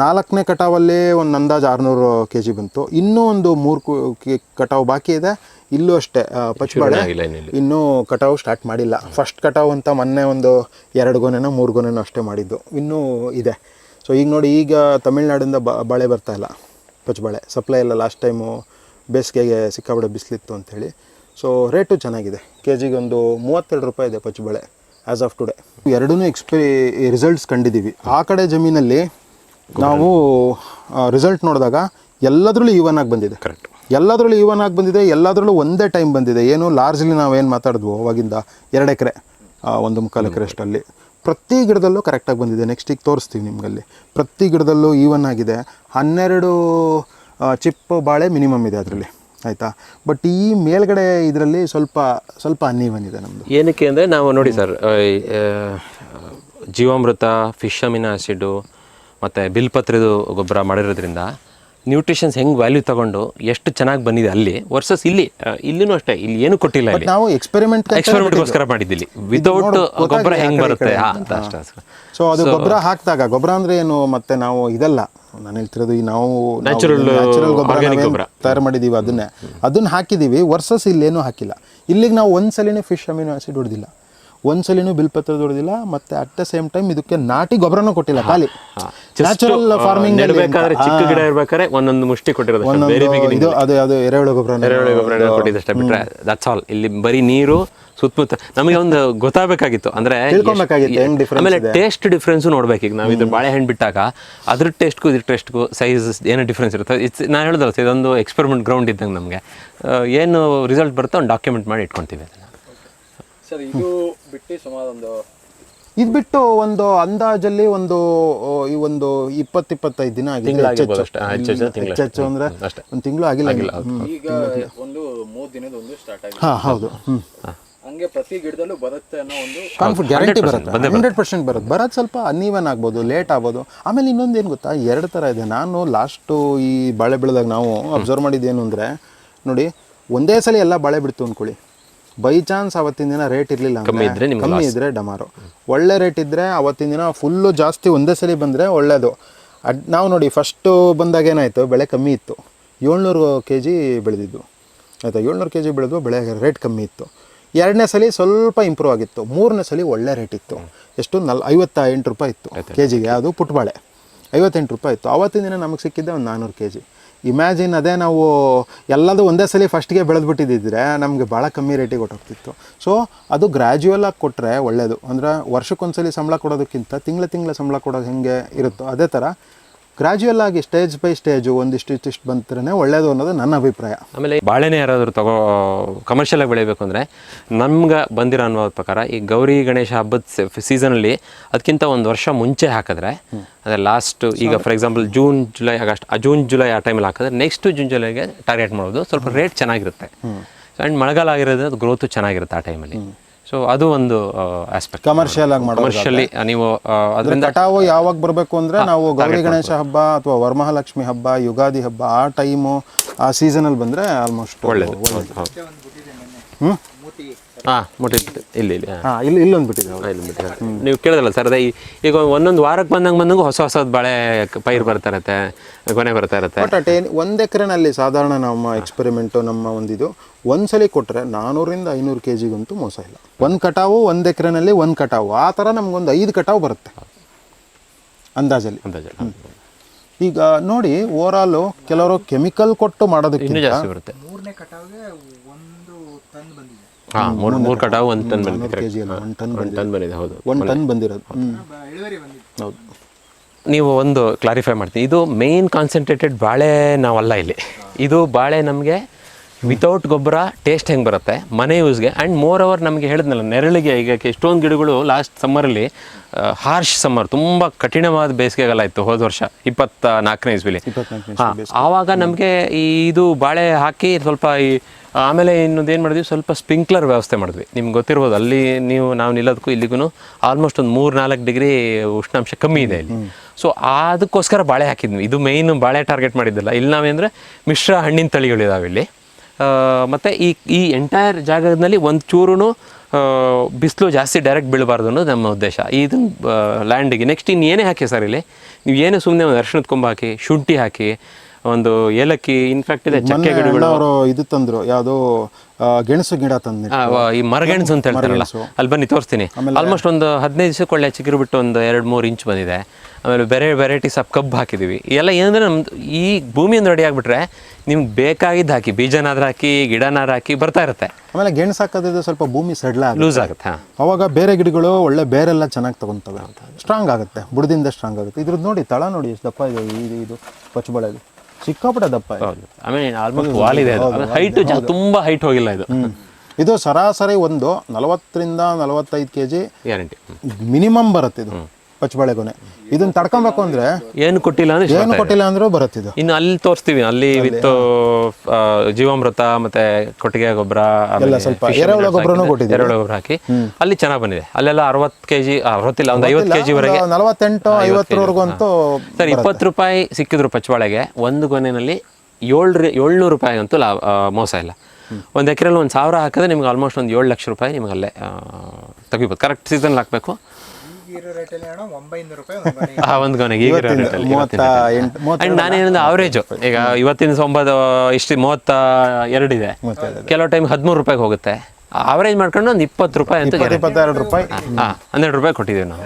ನಾಲ್ಕನೇ ಕಟಾವಲ್ಲಿ ಒಂದು ಅಂದಾಜು ಆರುನೂರು ಕೆ ಜಿ ಬಂತು. ಇನ್ನೂ ಒಂದು ಮೂರು ಕಟಾವು ಬಾಕಿ ಇದೆ. ಇಲ್ಲೂ ಅಷ್ಟೇ ಪಚ್ಚಬಾಳೆ ಇನ್ನೂ ಕಟಾವು ಸ್ಟಾರ್ಟ್ ಮಾಡಿಲ್ಲ. ಫಸ್ಟ್ ಕಟಾವು ಅಂತ ಮೊನ್ನೆ ಒಂದು ಎರಡು ಗೊನೆನೋ ಮೂರು ಗೊನೆನೋ ಅಷ್ಟೇ ಮಾಡಿದ್ದು. ಇನ್ನೂ ಇದೆ. ಸೊ ಈಗ ನೋಡಿ ಈಗ ತಮಿಳ್ನಾಡಿಂದ ಬಾಳೆ ಬರ್ತಾ ಇಲ್ಲ ಪಚ್ಚಬಾಳೆ ಸಪ್ಲೈ ಎಲ್ಲ ಲಾಸ್ಟ್ ಟೈಮು ಬೇಸಿಗೆಗೆ ಸಿಕ್ಕಾಬಿಡೆ ಬಿಸಿಲಿತ್ತು ಅಂಥೇಳಿ ಸೊ ರೇಟು ಚೆನ್ನಾಗಿದೆ. ಕೆ ಜಿಗೆ ಒಂದು ಮೂವತ್ತೆರಡು ರೂಪಾಯಿ ಇದೆ ಪಚ್ಚಬಾಳೆ ಆ್ಯಸ್ ಆಫ್ ಟುಡೇ ಎರಡೂ ಎಕ್ಸ್ಪೀರಿ ರಿಸಲ್ಟ್ಸ್ ಕಂಡಿದ್ದೀವಿ. ಆ ಕಡೆ ಜಮೀನಲ್ಲಿ ನಾವು ರಿಸಲ್ಟ್ ನೋಡಿದಾಗ ಎಲ್ಲದರಲ್ಲೂ ಈವನ್ ಆಗಿ ಬಂದಿದೆ. ಕರೆಕ್ಟ್ ಎಲ್ಲದರಲ್ಲೂ ಈವನ್ ಆಗಿ ಬಂದಿದೆ ಎಲ್ಲದರಲ್ಲೂ ಒಂದೇ ಟೈಮ್ ಬಂದಿದೆ. ಏನು ಲಾರ್ಜ್ಲಿ ನಾವೇನು ಮಾತಾಡಿದ್ವು ಅವಾಗಿಂದ ಎರಡು ಎಕರೆ ಒಂದು ಮುಕ್ಕಾಲು ಎಕರೆ ಅಷ್ಟಲ್ಲಿ. ಪ್ರತಿ ಗಿಡದಲ್ಲೂ ಕರೆಕ್ಟಾಗಿ ಬಂದಿದೆ. ನೆಕ್ಸ್ಟ್ ಈಗ ತೋರಿಸ್ತೀವಿ ನಿಮಗಲ್ಲಿ. ಪ್ರತಿ ಗಿಡದಲ್ಲೂ ಈವನ್ ಆಗಿದೆ. ಹನ್ನೆರಡು ಚಿಪ್ಪು ಬಾಳೆ ಮಿನಿಮಮ್ ಇದೆ ಅದರಲ್ಲಿ. ಆಯಿತಾ? ಬಟ್ ಈ ಮೇಲ್ಗಡೆ ಇದರಲ್ಲಿ ಸ್ವಲ್ಪ ಸ್ವಲ್ಪ ಅನ್ನೀವನ್ ಇದೆ ನಮ್ಮದು ಏನಕ್ಕೆ ಅಂದರೆ ನಾವು ನೋಡಿ ಸರ್ ಜೀವಾಮೃತ ಫಿಶ್ ಅಮಿನ ಆ್ಯಸಿಡು ಮತ್ತು ಬಿಲ್ಪತ್ರದ ಗೊಬ್ಬರ ಮಾಡಿರೋದ್ರಿಂದ ನ್ಯೂಟ್ರಿಷನ್ಸ್ ಹೆಂಗೆ ವ್ಯಾಲ್ಯೂ ತಗೊಂಡು ಎಷ್ಟು ಚೆನ್ನಾಗಿ ಬಂದಿದೆ ಅಲ್ಲಿ ವರ್ಸಸ್ ಇಲ್ಲಿ ಇಲ್ಲಿನೂ ಅಷ್ಟೇ ಇಲ್ಲಿ ಏನು ಕೊಟ್ಟಿಲ್ಲ ಇಲ್ಲಿ. ನಾವು ಎಕ್ಸ್ಪೆರಿಮೆಂಟ್ ಎಕ್ಸ್ಪೆರಿಮೆಂಟ್ಗೋಸ್ಕರ ಮಾಡಿದ್ದಿಲ್ಲಿ. ವಿತೌಟ್ ಗೊಬ್ಬರ ಹೆಂಗೆ ಬರುತ್ತೆ? ಸೊ ಅದು ಗೊಬ್ಬರ ಹಾಕಿದಾಗ ಗೊಬ್ಬರ ಅಂದ್ರೆ ಏನು? ಮತ್ತೆ ನಾವು ಇದಲ್ಲ ನಾನು ಹೇಳ್ತಿರೋದು ಈ ನಾವು ನ್ಯಾಚುರಲ್ ಗೊಬ್ಬರ. ತಯಾರು ಮಾಡಿದೀವಿ ಅದನ್ನೇ. ಅದನ್ನ ಹಾಕಿದೀವಿ ವರ್ಸಸ್ ಇಲ್ಲೇನು ಹಾಕಿಲ್ಲ. ಇಲ್ಲಿಗೆ ನಾವು ಒಂದ್ಸಲಿನೇ ಫಿಶ್ ಅಮಿನೋ ಆಸಿಡ್ ಹೊಡೆದಿಲ್ಲ. ಒಂದ್ಸಲಿನೂ ಬಿಲ್ಪತ್ರ ದೊಡ್ದಿಲ್ಲ ಮತ್ತೆ ಅಟ್ ದ ಸೇಮ್ ಟೈಮ್ ಇದಕ್ಕೆ ನಾಟಿ ಗೊಬ್ಬರನೂ ಕೊಟ್ಟಿಲ್ಲ ಖಾಲಿ. ನ್ಯಾಚುರಲ್ ಫಾರ್ಮಿಂಗ್ ಚಿಕ್ಕ ಗಿಡ ಇರ್ಬೇಕಾದ್ರೆ ಒಂದೊಂದು ಮುಷ್ಟಿ ಕೊಟ್ಟಿರೋದು ಇದು ಅದು ಅದು ಎರೆಹುಳು ಗೊಬ್ಬರ ಎರೆಹುಳು ಗೊಬ್ಬರ ಕೊಟ್ಟಿದ್ದಷ್ಟೇ ಬಿಟ್ರೆ ದಟ್ಸ್ ಆಲ್ ಇಲ್ಲಿ ಬರೀ ನೀರು ಸುತ್ತಮುತ್ತ ನಮಗೆ ಒಂದು ಗೊತ್ತಾಗಬೇಕಾಗಿತ್ತು ಅಂದ್ರೆ ಆಮೇಲೆ ಟೇಸ್ಟ್ ಡಿಫ್ರೆನ್ಸ್ ನೋಡ್ಬೇಕು ಈಗ ನಾವು ಇದ್ರ ಬಾಳೆಹಣ್ಣು ಬಿಟ್ಟಾಗ ಅದ್ರ ಟೇಸ್ಟ್ಗೂ ಇದ್ರ ಟೇಸ್ಟ್ಗೂ ಸೈಜ್ ಏನೋ ಡಿಫ್ರೆನ್ಸ್ ಇರುತ್ತೆ ಇಟ್ಸ್ ನಾನು ಹೇಳಿದ್ರೆ ಇದೊಂದು ಎಕ್ಸ್ಪೆರಿಮೆಂಟ್ ಗ್ರೌಂಡ್ ಇದ್ದಂಗೆ ನಮಗೆ. ಏನು ರಿಸಲ್ಟ್ ಬರುತ್ತೋ ಒಂದು ಡಾಕ್ಯುಮೆಂಟ್ ಮಾಡಿ ಇಟ್ಕೊಂತೀವಿ ಅದನ್ನು. ಸರ್ ಇದು ಬಿಟ್ಟು ಸುಮಾರು ಒಂದು ಇದು ಬಿಟ್ಟು ಒಂದು ಅಂದಾಜಲ್ಲಿ ಒಂದು ಈ ಒಂದು ಇಪ್ಪತ್ತು ಇಪ್ಪತ್ತೈದು ದಿನ ಆಗಿದೆ. ಹೆಚ್ಚೆಚ್ಚು. ಅಂದ್ರೆ ಒಂದು ತಿಂಗಳು ಆಗಿಲ್ಲ. ಈಗ ಒಂದು ಮೂರು ದಿನದ ಒಂದು ಸ್ಟಾರ್ಟ್ ಆಗಿದೆ. ಹಾ ಹೌದು. ಹಂಗೆ ಪ್ರತಿ ಗಿಡದಲ್ಲೂ ಬರುತ್ತೆ ಅನ್ನೋ ಒಂದು ಕಾನ್ಫಿಡ್ ಗ್ಯಾರಂಟಿ ಬರುತ್ತೆ. ಹಂಡ್ರೆಡ್ ಪರ್ಸೆಂಟ್ ಬರುತ್ತೆ. ಬರೋದು ಸ್ವಲ್ಪ ಅನ್ಈವನ್ ಆಗ್ಬೋದು ಲೇಟ್ ಆಗ್ಬೋದು. ಆಮೇಲೆ ಇನ್ನೊಂದು ಏನು ಗೊತ್ತಾ? ಎರಡು ಥರ ಇದೆ. ನಾನು ಲಾಸ್ಟು ಈ ಬಾಳೆ ಬೆಳೆದಾಗ ನಾವು ಅಬ್ಸರ್ವ್ ಮಾಡಿದ್ದೇನು ಅಂದರೆ ನೋಡಿ ಒಂದೇ ಸಲ ಎಲ್ಲ ಬಾಳೆ ಬಿಡ್ತು ಅಂದ್ಕೊಳ್ಳಿ ಬೈ ಚಾನ್ಸ್ ಅವತ್ತಿನ ದಿನ ರೇಟ್ ಇರಲಿಲ್ಲ ಕಮ್ಮಿ ಇದ್ರೆ ಇದ್ರೆ ಡಮಾರು. ಒಳ್ಳೆ ರೇಟ್ ಇದ್ದರೆ ಅವತ್ತಿನ ದಿನ ಫುಲ್ಲು ಜಾಸ್ತಿ ಒಂದೇ ಸಲ ಬಂದರೆ ಒಳ್ಳೇದು. ಅಡ್ ನಾವು ನೋಡಿ ಫಸ್ಟು ಬಂದಾಗ ಏನಾಯಿತು? ಬೆಳೆ ಕಮ್ಮಿ ಇತ್ತು. ಏಳ್ನೂರು ಕೆ ಜಿ ಬೆಳೆದಿದ್ದು. ಆಯಿತಾ? ಏಳ್ನೂರು ಕೆ ಜಿ ಬೆಳೆದು ಬೆಳೆ ರೇಟ್ ಕಮ್ಮಿ ಇತ್ತು. ಎರಡನೇ ಸಲ ಸ್ವಲ್ಪ ಇಂಪ್ರೂವ್ ಆಗಿತ್ತು. ಮೂರನೇ ಸಲ ಒಳ್ಳೆ ರೇಟ್ ಇತ್ತು. ಎಷ್ಟು? ನಲ್ ಐವತ್ತ ಎಂಟು ರೂಪಾಯಿ ಇತ್ತು ಕೆ ಜಿಗೆ ಅದು ಪುಟ್ಬಾಳೆ. ಐವತ್ತೆಂಟು ರೂಪಾಯಿ ಇತ್ತು. ಆವತ್ತಿನ ದಿನ ನಮಗೆ ಸಿಕ್ಕಿದ್ದೆ ಒಂದು ನಾನ್ನೂರು ಕೆ ಜಿ ಇಮ್ಯಾಜಿನ್ ಅದೇ ನಾವು ಎಲ್ಲದೂ ಒಂದೇ ಸಲ ಫಸ್ಟ್ಗೆ ಬೆಳೆದ್ಬಿಟ್ಟಿದ್ದಿದ್ರೆ ನಮಗೆ ಭಾಳ ಕಮ್ಮಿ ರೇಟಿಗೆ ಹೊಟ್ಟೋಗ್ತಿತ್ತು ಸೊ ಅದು ಗ್ರ್ಯಾಜುವಲ್ ಆಗಿ ಕೊಟ್ಟರೆ ಒಳ್ಳೆಯದು ಅಂದರೆ ವರ್ಷಕ್ಕೊಂದ್ಸಲಿ ಸಂಬಳ ಕೊಡೋದಕ್ಕಿಂತ ತಿಂಗಳ ತಿಂಗಳ ಸಂಬಳ ಕೊಡೋದು ಹೆಂಗೆ ಇರುತ್ತೋ ಅದೇ ಥರ ಗ್ರ್ಯಾಜುವಲ್ ಆಗಿ ಸ್ಟೇಜ್ ಬೈ ಸ್ಟೇಜು ಒಂದಿಷ್ಟು ಇಷ್ಟಿಷ್ಟು ಬಂದ್ರೆ ಒಳ್ಳೇದು ಅನ್ನೋದು ನನ್ನ ಅಭಿಪ್ರಾಯ. ಆಮೇಲೆ ಬಾಳೆನೇ ಯಾರಾದರೂ ತಗೋ ಕಮರ್ಷಿಯಲ್ ಆಗಿ ಬೆಳಿಬೇಕು ಅಂದರೆ ನಮ್ಗೆ ಬಂದಿರೋ ಅನುಭವದ ಪ್ರಕಾರ ಈ ಗೌರಿ ಗಣೇಶ ಹಬ್ಬದ ಸೀಸನಲ್ಲಿ ಅದಕ್ಕಿಂತ ಒಂದು ವರ್ಷ ಮುಂಚೆ ಹಾಕಿದ್ರೆ ಅಂದರೆ ಲಾಸ್ಟ್ ಈಗ for example June July August June July ಆ ಟೈಮಲ್ಲಿ ಹಾಕಿದ್ರೆ ನೆಕ್ಸ್ಟ್ ಜೂನ್ ಜುಲೈಗೆ ಟಾರ್ಗೆಟ್ ಮಾಡೋದು ಸ್ವಲ್ಪ ರೇಟ್ ಚೆನ್ನಾಗಿರುತ್ತೆ. ಆ್ಯಂಡ್ ಮಳೆಗಾಲ ಆಗಿರೋದ್ರಿಂದ ಗ್ರೋತು ಚೆನ್ನಾಗಿರುತ್ತೆ ಆ ಟೈಮಲ್ಲಿ ಸೊ ಅದು ಒಂದು ಆಸ್ಪೆಕ್ಟ್ ಕಮರ್ಷಿಯಲ್ ಆಗಿ ಮಾಡೋದು ಕಮರ್ಷಿಯಲಿ ನೀವು ಅದರಿಂದ ಕಟಾವು ಯಾವಾಗ ಬರಬೇಕು ಅಂದ್ರೆ ನಾವು ಗೌರಿ ಗಣೇಶ ಹಬ್ಬ ಅಥವಾ ವರಮಹಾಲಕ್ಷ್ಮಿ ಹಬ್ಬ ಯುಗಾದಿ ಹಬ್ಬ ಆ ಟೈಮು ಆ ಸೀಸನಲ್ಲಿ ಬಂದರೆ ಆಲ್ಮೋಸ್ಟ್ ಒಳ್ಳೆಯದು ಹ್ಞೂ ಹಾಂ ಮುಟ್ಟಿತ್ತು ಇಲ್ಲಿ ಇಲ್ಲಿ ಹಾಂ. ಇಲ್ಲಿ ಇಲ್ಲೊಂದು ಬಿಟ್ಟಿದೆ. ಇಲ್ಲಿ ಬಿಟ್ಟು ನೀವು ಕೇಳಿದ್ರಲ್ಲ ಸರ್ ಅದೇ ಈಗ ಒಂದೊಂದು ವಾರಕ್ಕೆ ಬಂದಂಗೆ ಬಂದಂಗೆ ಹೊಸ ಹೊಸದು ಬಾಳೆ ಪೈರು ಬರ್ತಾ ಇರತ್ತೆ ಕೊನೆ ಬರ್ತಾ ಇರತ್ತೆ. ಬಟ್ ಅಟ್ ಏನು ಒಂದು ಎಕರೆನಲ್ಲಿ ಸಾಧಾರಣ ನಮ್ಮ ಎಕ್ಸ್ಪೆರಿಮೆಂಟು ನಮ್ಮ ಒಂದಿದು ಒಂದ್ಸಲಿ ಕೊಟ್ಟರೆ ನಾನೂರಿಂದ ಐನೂರು ಕೆ ಜಿಗಂತೂ ಮೋಸ ಇಲ್ಲ. ಒಂದು ಕಟಾವು ಒಂದು ಎಕರೆನಲ್ಲಿ ಒಂದು ಕಟಾವು ಆ ಥರ ನಮಗೊಂದು ಐದು ಕಟಾವು ಬರುತ್ತೆ. ಅಂದಾಜಲ್ಲಿ. ಅಂದಾಜಲ್ಲಿ ಈಗ ನೋಡಿ ಓವರಾಲು ಕೆಲವರು ಕೆಮಿಕಲ್ ಕೊಟ್ಟು ಮಾಡೋದಕ್ಕೆ ಮಾಡೋದಕ್ಕಿಂತ ಜಾಸ್ತಿ ಬರುತ್ತೆ. ಮೂರನೇ ಕಟಾವಿಗೆ ಒಂದು ಟನ್ ಬಂದಿದೆ. ಹಾಂ ಮೂರು ಮೂರು ಕಟಾವು ಒಂದು ಟನ್ ಬಂದಿದೆ. ಒಂದು ಟನ್ ಒಂದು ಟನ್ ಬಂದಿದೆ ಹೌದು. ಒಂದು ಟನ್ ಬಂದಿರೋದು. ಹೌದು. ನೀವು ಒಂದು ಕ್ಲಾರಿಫೈ ಮಾಡ್ತೀನಿ. ಇದು ಮೇನ್ ಕಾನ್ಸಂಟ್ರೇಟೆಡ್ ಬಾಳೆ ನಾವಲ್ಲ ಇಲ್ಲಿ. ಇದು ಬಾಳೆ ನಮಗೆ ವಿತೌಟ್ ಗೊಬ್ಬರ ಟೇಸ್ಟ್ ಹೆಂಗೆ ಬರುತ್ತೆ? ಮನೆ ಯೂಸ್ಗೆ ಆ್ಯಂಡ್ ಮೋರ್ ಅವರ್ ನಮಗೆ ಹೇಳಿದ್ನಲ್ಲ ನೆರಳಿಗೆ ಈಗ ಎಷ್ಟೊಂದು ಗಿಡಗಳು ಲಾಸ್ಟ್ ಸಮ್ಮರಲ್ಲಿ ಹಾರ್ಶ್ ಸಮ್ಮರ್ ತುಂಬ ಕಠಿಣವಾದ ಬೇಸಿಗೆಗಾಲ ಇತ್ತು ಹೋದ ವರ್ಷ ಇಪ್ಪತ್ತ ನಾಲ್ಕನೇ ಇಸ್ವಿಲಿ ಹಾಂ ಆವಾಗ ನಮಗೆ ಈ ಇದು ಬಾಳೆ ಹಾಕಿ ಸ್ವಲ್ಪ ಈ ಆಮೇಲೆ ಇನ್ನೊಂದು ಏನು ಮಾಡಿದ್ವಿ? ಸ್ವಲ್ಪ ಸ್ಪ್ರಿಂಕ್ಲರ್ ವ್ಯವಸ್ಥೆ ಮಾಡಿದ್ವಿ. ನಿಮ್ಗೆ ಗೊತ್ತಿರ್ಬೋದು ಅಲ್ಲಿ ನೀವು ನಾವು ನಿಲ್ಲೋದಕ್ಕೂ ಇಲ್ಲಿಗೂ ಆಲ್ಮೋಸ್ಟ್ ಒಂದು ಮೂರು ನಾಲ್ಕು ಡಿಗ್ರಿ ಉಷ್ಣಾಂಶ ಕಮ್ಮಿ ಇದೆ ಇಲ್ಲಿ. ಸೊ ಅದಕ್ಕೋಸ್ಕರ ಬಾಳೆ ಹಾಕಿದ್ವಿ. ಇದು ಮೇಯ್ನ್ ಬಾಳೆ ಟಾರ್ಗೆಟ್ ಮಾಡಿದ್ದಲ್ಲ. ಇಲ್ಲಿ ನಾವೇಂದರೆ ಮಿಶ್ರ ಹಣ್ಣಿನ ತಳಿಗಳಿದಾವೆ ಇಲ್ಲಿ. ಮತ್ತು ಈ ಈ ಎಂಟೈರ್ ಜಾಗದಲ್ಲಿ ಒಂದು ಚೂರು ಬಿಸಿಲು ಜಾಸ್ತಿ ಡೈರೆಕ್ಟ್ ಬೀಳಬಾರ್ದು ಅನ್ನೋದು ನಮ್ಮ ಉದ್ದೇಶ. ಇದನ್ನು ಲ್ಯಾಂಡಿಗೆ ನೆಕ್ಸ್ಟ್ ಇನ್ನು ಏನೇ ಹಾಕಿ ಸರ್ ಇಲ್ಲಿ? ನೀವು ಏನು ಸುಮ್ಮನೆ ಒಂದು ಅರ್ಶಿಣದ ಕೊಂಬ ಹಾಕಿ, ಶುಂಠಿ ಹಾಕಿ ಒಂದು ಏಲಕ್ಕಿ ಇನ್ಫ್ಯಾಕ್ಟ್ ಇದೆ ಚಕ್ಕೆ ಗಿಡಗಳು. ಅವರು ಇದು ತಂದ್ರು ಯಾವ್ದು ಗೆಣಸು ಗಿಡ ತಂದ್ರು ಈ ಮರಗೆಣಸು ಅಂತ ಹೇಳ್ತಾರಲ್ಲ ಅಲ್ಲಿ ಬನ್ನಿ ತೋರಿಸ್ತೀನಿ. ಆಲ್ಮೋಸ್ಟ್ ಒಂದು ಹದಿನೈದು ದಿವಸಕ್ಕೆ ಒಳ್ಳೆ ಚಿಗುರು ಬಿಟ್ಟು ಒಂದು ಎರಡು ಮೂರು ಇಂಚ್ ಬಂದಿದೆ. ಆಮೇಲೆ ಬೇರೆ ವೆರೈಟೀಸ್ ಆಫ್ ಕಬ್ಬು ಹಾಕಿದ್ದೀವಿ ಎಲ್ಲ ಏನಂದ್ರೆ ನಮ್ದು ಈ ಭೂಮಿಯಿಂದ ರೆಡಿ ಆಗಿಬಿಟ್ರೆ ನಿಮ್ಗೆ ಬೇಕಾಗಿದ್ದು ಹಾಕಿ ಬೀಜನಾದ್ರೂ ಹಾಕಿ ಗಿಡನಾದ್ರೂ ಹಾಕಿ ಬರ್ತಾ ಇರುತ್ತೆ. ಆಮೇಲೆ ಗೆಣಸು ಹಾಕೋದ್ರಿಂದ ಸ್ವಲ್ಪ ಭೂಮಿ ಸಡ್ಲ ಲೂಸ್ ಆಗುತ್ತೆ ಅವಾಗ ಬೇರೆ ಗಿಡಗಳು ಒಳ್ಳೆ ಬೇರೆಲ್ಲ ಚೆನ್ನಾಗಿ ತಗೊಂತವೆ. ಸ್ಟ್ರಾಂಗ್ ಆಗುತ್ತೆ ಬುಡದಿಂದ ಸ್ಟ್ರಾಂಗ್ ಆಗುತ್ತೆ. ಇದ್ರದ್ದು ನೋಡಿ ತಳ ನೋಡಿ ಎಷ್ಟು ದಪ್ಪ ಇದೆ ಇದು ಇದು ಸಿಕ್ಕಾಪಟ್ಟೆ ದಪ್ಪ ಇದೆ. ಹೌದು. ಆಮೇಲೆ ಆಲ್ಮೋಸ್ಟ್ ವಾಲ್ ಇದೆ ಹೈಟ್ ತುಂಬಾ ಹೈಟ್ ಹೋಗಿಲ್ಲ ಇದು. ಇದು ಸರಾಸರಿ ಒಂದು ನಲವತ್ತರಿಂದ ನಲವತ್ತೈದು ಕೆ ಜಿ ಗ್ಯಾರಂಟಿ ಮಿನಿಮಮ್ ಬರುತ್ತೆ ಇದು. ಪಚ್ಚಬಳೆ ಗೊನೆ ಇದನ್ನ ತಡ್ಕೊಬೇಕು ಅಂದ್ರೆ ಏನು ಕೊಟ್ಟಿಲ್ಲ ಅಂದ್ರೆ ಏನು ಕೊಟ್ಟಿಲ್ಲ ಅಂದ್ರೆ ಬರುತ್ತೆ ಇದು. ಇನ್ನು ಅಲ್ಲಿ ತೋರಿಸ್ತೀವಿ. ಅಲ್ಲಿ ವಿತ್ ಜೀವಾಮೃತ ಮತ್ತೆ ಕೊಟ್ಟಿಗೆ ಗೊಬ್ಬರ ಎಲ್ಲ ಸ್ವಲ್ಪ ಎರೆಹುಳ ಗೊಬ್ಬರನೂ ಕೊಟ್ಟಿದ್ದೀವಿ. ಎರೆಹುಳ ಗೊಬ್ಬರ ಹಾಕಿ. ಅಲ್ಲಿ ಚೆನ್ನಾಗಿ ಬಂದಿದೆ. ಅಲ್ಲೆಲ್ಲ ಅರವತ್ತು ಕೆಜಿ ಅರವತ್ತಿಲ್ಲ ಒಂದು ಐವತ್ತು ಕೆ ಜಿವರೆಗೆ ನಲವತ್ತೆಂಟು ಐವತ್ತರವರೆಗೂ ಅಂತೂ ಸರ್ ಇಪ್ಪತ್ತು ರೂಪಾಯಿ ಸಿಕ್ಕಿದ್ರು ಪಚ್ಚಬಾಳೆಗೆ ಒಂದು ಗೊನೆಯಲ್ಲಿ ಏಳು ಏಳ್ನೂರು ರೂಪಾಯಿ ಅಂತೂ ಲಾ ಮೋಸ ಇಲ್ಲ. ಒಂದು ಎಕರೆಲ್ಲಿ ಒಂದು ಸಾವಿರ ಹಾಕಿದ್ರೆ ನಿಮ್ಗೆ ಆಲ್ಮೋಸ್ಟ್ ಒಂದು ಏಳು ಲಕ್ಷ ರೂಪಾಯಿ ನಿಮಗೆ ಅಲ್ಲೇ ತೆಗಿಬೋದು. ಕರೆಕ್ಟ್ ಸೀಸನ್ ಹಾಕಬೇಕು. ಈಗಿರೋ ರೇಟಲ್ಲಿ ಅಣ್ಣ ಒಂಬೈನೂರು ರೂಪಾಯಿ ಒಂದು ಮನೆ ಆ ಒಂದು ಗೊನೆಗೆ ಈಗ ಮೂವತ್ತ ಎಂಟು ಮೂವತ್ತ ನಾನೇನಂದ್ರೆ ಅವರೇಜು ಈಗ ಇವತ್ತಿನ ಒಂಬತ್ತು ಇಷ್ಟು ಮೂವತ್ತ ಎರಡಿದೆ ಕೆಲವು ಟೈಮ್ ಹದಿಮೂರು ರೂಪಾಯಿಗೆ ಹೋಗುತ್ತೆ. ಅವರೇಜ್ ಮಾಡ್ಕೊಂಡು ಒಂದು ಇಪ್ಪತ್ತು ರೂಪಾಯಿ ಅಂತ ಇಪ್ಪತ್ತೆರಡು ರೂಪಾಯಿ. ಹಾಂ ಹನ್ನೆರಡು ರೂಪಾಯಿ ಕೊಟ್ಟಿದ್ದೀವಿ ನಾವು.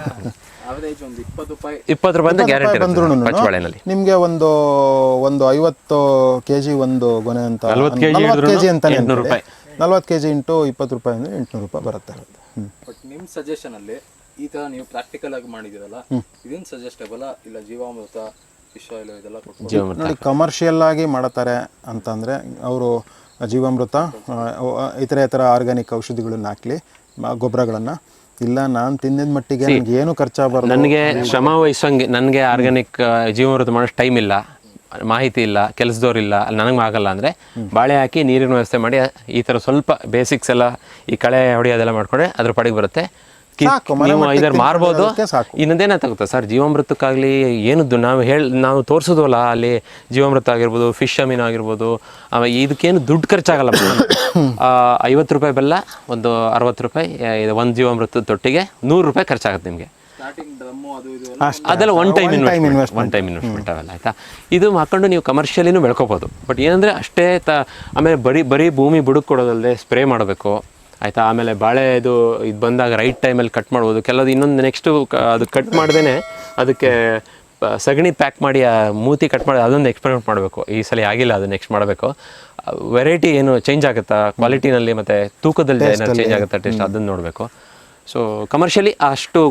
ಅವರೇಜ್ ಒಂದು ಇಪ್ಪತ್ತು ರೂಪಾಯಿ. ಇಪ್ಪತ್ತು ರೂಪಾಯಿ ಅಂತ ಗ್ಯಾರಂಟಿ ಬಂದ್ರು ಇರುತ್ತೆ ಪಚ್ಚಬಾಳೆನಲ್ಲಿ. ನಿಮ್ಗೆ ಒಂದು ಒಂದು ಐವತ್ತು ಕೆ ಜಿ ಒಂದು ಗೊನೆ ಅಂತ ನಲ್ವತ್ತು kg ನಲ್ವತ್ತು ಕೆ ಜಿ ಅಂತಾನೆ ಎಂಟ್ನೂರು ಅನ್ಕೊಳ್ಳಿ. ನಲ್ವತ್ತು ಕೆ ಜಿ ಇಂಟು ಇಪ್ಪತ್ತು ರೂಪಾಯಿ ಅಂದ್ರೆ ಎಂಟುನೂರು ರೂಪಾಯಿ ಬರುತ್ತೆ. ಹ್ಮ್. ಬಟ್ ನಿಮ್ಮ ಸಜೆಷನ್ ಅಲ್ಲಿ ಈ ತರ ನೀವು ಪ್ರಾಕ್ಟಿಕಲ್ ಆಗಿ ಮಾಡಿದಿರಲ್ಲ ಇದನ್ನ ಸಜೆಸ್ಟಬಲ್ ಇಲ್ಲ ಜೀವಾಮೃತ ಫಿಶ್ ಆಯಿಲ್ ಇದೆಲ್ಲ ಕೊಟ್ಟು ನೋಡಿ ಕಮರ್ಷಿಯಲ್ ಆಗಿ ಮಾಡ್ತಾರೆ ಅಂತಂದರೆ ಅವರು ಜೀವಾಮೃತ ಇತರ ಇತರ ಆರ್ಗ್ಯಾನಿಕ್ ಔಷಧಿಗಳನ್ನ ಹಾಕ್ಲಿ ಗೊಬ್ಬರಗಳನ್ನು. ಇಲ್ಲ ನಾನು ತಿಂದಿದ ಮಟ್ಟಿಗೆ ನನಗೆ ಏನು ಖರ್ಚಾಗಬಾರ್ದು. ನನಗೆ ಶ್ರಮ ವಹಿಸೋಂಗೆ ನನಗೆ ಆರ್ಗ್ಯಾನಿಕ್ ಜೀವಾಮೃತ ಮಾಡೋಷ್ಟು ಟೈಮ್ ಇಲ್ಲ ಮಾಹಿತಿ ಇಲ್ಲ ಕೆಲಸದವ್ರು ಇಲ್ಲ ಅಲ್ಲಿ ನನಗೆ ಆಗಲ್ಲ ಅಂದರೆ ಬಾಳೆ ಹಾಕಿ ನೀರಿನ ವ್ಯವಸ್ಥೆ ಮಾಡಿ ಈ ಥರ ಸ್ವಲ್ಪ ಬೇಸಿಕ್ಸ್ ಎಲ್ಲ ಈ ಕಳೆ ಹೊಡೆಯೋದೆಲ್ಲ ಮಾಡಿಕೊಂಡ್ರೆ ಅದ್ರ ಪಾಡಿಗೆ ಬರುತ್ತೆ. ನೀವು ಮಾರ್ಬೋದು ಇನ್ನೊಂದೇನ ಸರ್ ಜೀವಾಮೃತಕ್ಕಾಗಲಿ ಏನದ್ದು ನಾವು ಹೇಳಿ ನಾವು ತೋರಿಸೋದಲ್ಲ ಅಲ್ಲಿ ಜೀವಾಮೃತ ಆಗಿರ್ಬೋದು ಫಿಶ್ ಅಮೀನ್ ಆಗಿರ್ಬೋದು ಆಮೇಲೆ ಇದಕ್ಕೇನು ದುಡ್ಡು ಖರ್ಚಾಗಲ್ಲ ಐವತ್ತು ರೂಪಾಯಿ ಬೆಲ್ಲ ಒಂದು ಅರವತ್ತು ರೂಪಾಯಿ ಇದು ಒಂದು ಜೀವಾಮೃತದ ತೊಟ್ಟಿಗೆ ನೂರು ರೂಪಾಯಿ ಖರ್ಚಾಗುತ್ತೆ ನಿಮಗೆ. ಸ್ಟಾರ್ಟಿಂಗ್ ಡ್ರಮ್ಮು ಅದು ಇದು ಎಲ್ಲ ಅದೆಲ್ಲ one time investment one time investment ಅವೆಲ್ಲ ಆಯ್ತಾ? ಇದು ಹಾಕೊಂಡು ನೀವು ಕಮರ್ಷಿಯಲಿನೂ ಬೆಳ್ಕೋಬೋದು. ಬಟ್ ಏನಂದರೆ ಅಷ್ಟೇ ತ ಆಮೇಲೆ ಬರೀ ಬರೀ ಭೂಮಿ ಬುಡಕ್ಕೆ ಕೊಡೋದಲ್ಲದೆ ಸ್ಪ್ರೇ ಮಾಡಬೇಕು. ಆಯಿತಾ? ಆಮೇಲೆ ಬಾಳೆ ಇದು ಇದು ಬಂದಾಗ ರೈಟ್ ಟೈಮಲ್ಲಿ ಕಟ್ ಮಾಡ್ಬೋದು. ಕೆಲವು ಇನ್ನೊಂದು ನೆಕ್ಸ್ಟು ಅದು ಕಟ್ ಮಾಡ್ದೇ ಅದಕ್ಕೆ ಸಗಣಿ ಪ್ಯಾಕ್ ಮಾಡಿ ಆ ಮೂತಿ ಕಟ್ ಮಾಡಿ ಅದೊಂದು ಎಕ್ಸ್ಪೆರಿಮೆಂಟ್ ಮಾಡಬೇಕು. ಈ ಸಲ ಆಗಿಲ್ಲ ಅದು ನೆಕ್ಸ್ಟ್ ಮಾಡಬೇಕು. ವೆರೈಟಿ ಏನು ಚೇಂಜ್ ಆಗುತ್ತಾ? ಕ್ವಾಲಿಟಿನಲ್ಲಿ ಮತ್ತು ತೂಕದಲ್ಲಿ ಏನಾದ್ರು ಚೇಂಜ್ ಆಗುತ್ತಾ ಟೇಸ್ಟ್ ಅದನ್ನು ನೋಡಬೇಕು. ಸೊ ಕಮರ್ಷಿಯಲಿ ಅಷ್ಟು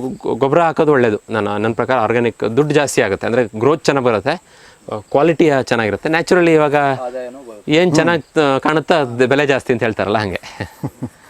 ಗೊಬ್ಬರ ಹಾಕೋದು ಒಳ್ಳೆಯದು ನನ್ನ ನನ್ನ ಪ್ರಕಾರ ಆರ್ಗ್ಯಾನಿಕ್ ದುಡ್ಡು ಜಾಸ್ತಿ ಆಗುತ್ತೆ. ಅಂದರೆ ಗ್ರೋತ್ ಚೆನ್ನಾಗಿ ಬರುತ್ತೆ. ಕ್ವಾಲಿಟಿ ಚೆನ್ನಾಗಿರುತ್ತೆ. ನ್ಯಾಚುರಲಿ ಇವಾಗ ಏನು ಚೆನ್ನಾಗಿ ಕಾಣುತ್ತಾ? ಅದು ಬೆಲೆ ಜಾಸ್ತಿ ಅಂತ ಹೇಳ್ತಾರಲ್ಲ ಹಾಗೆ.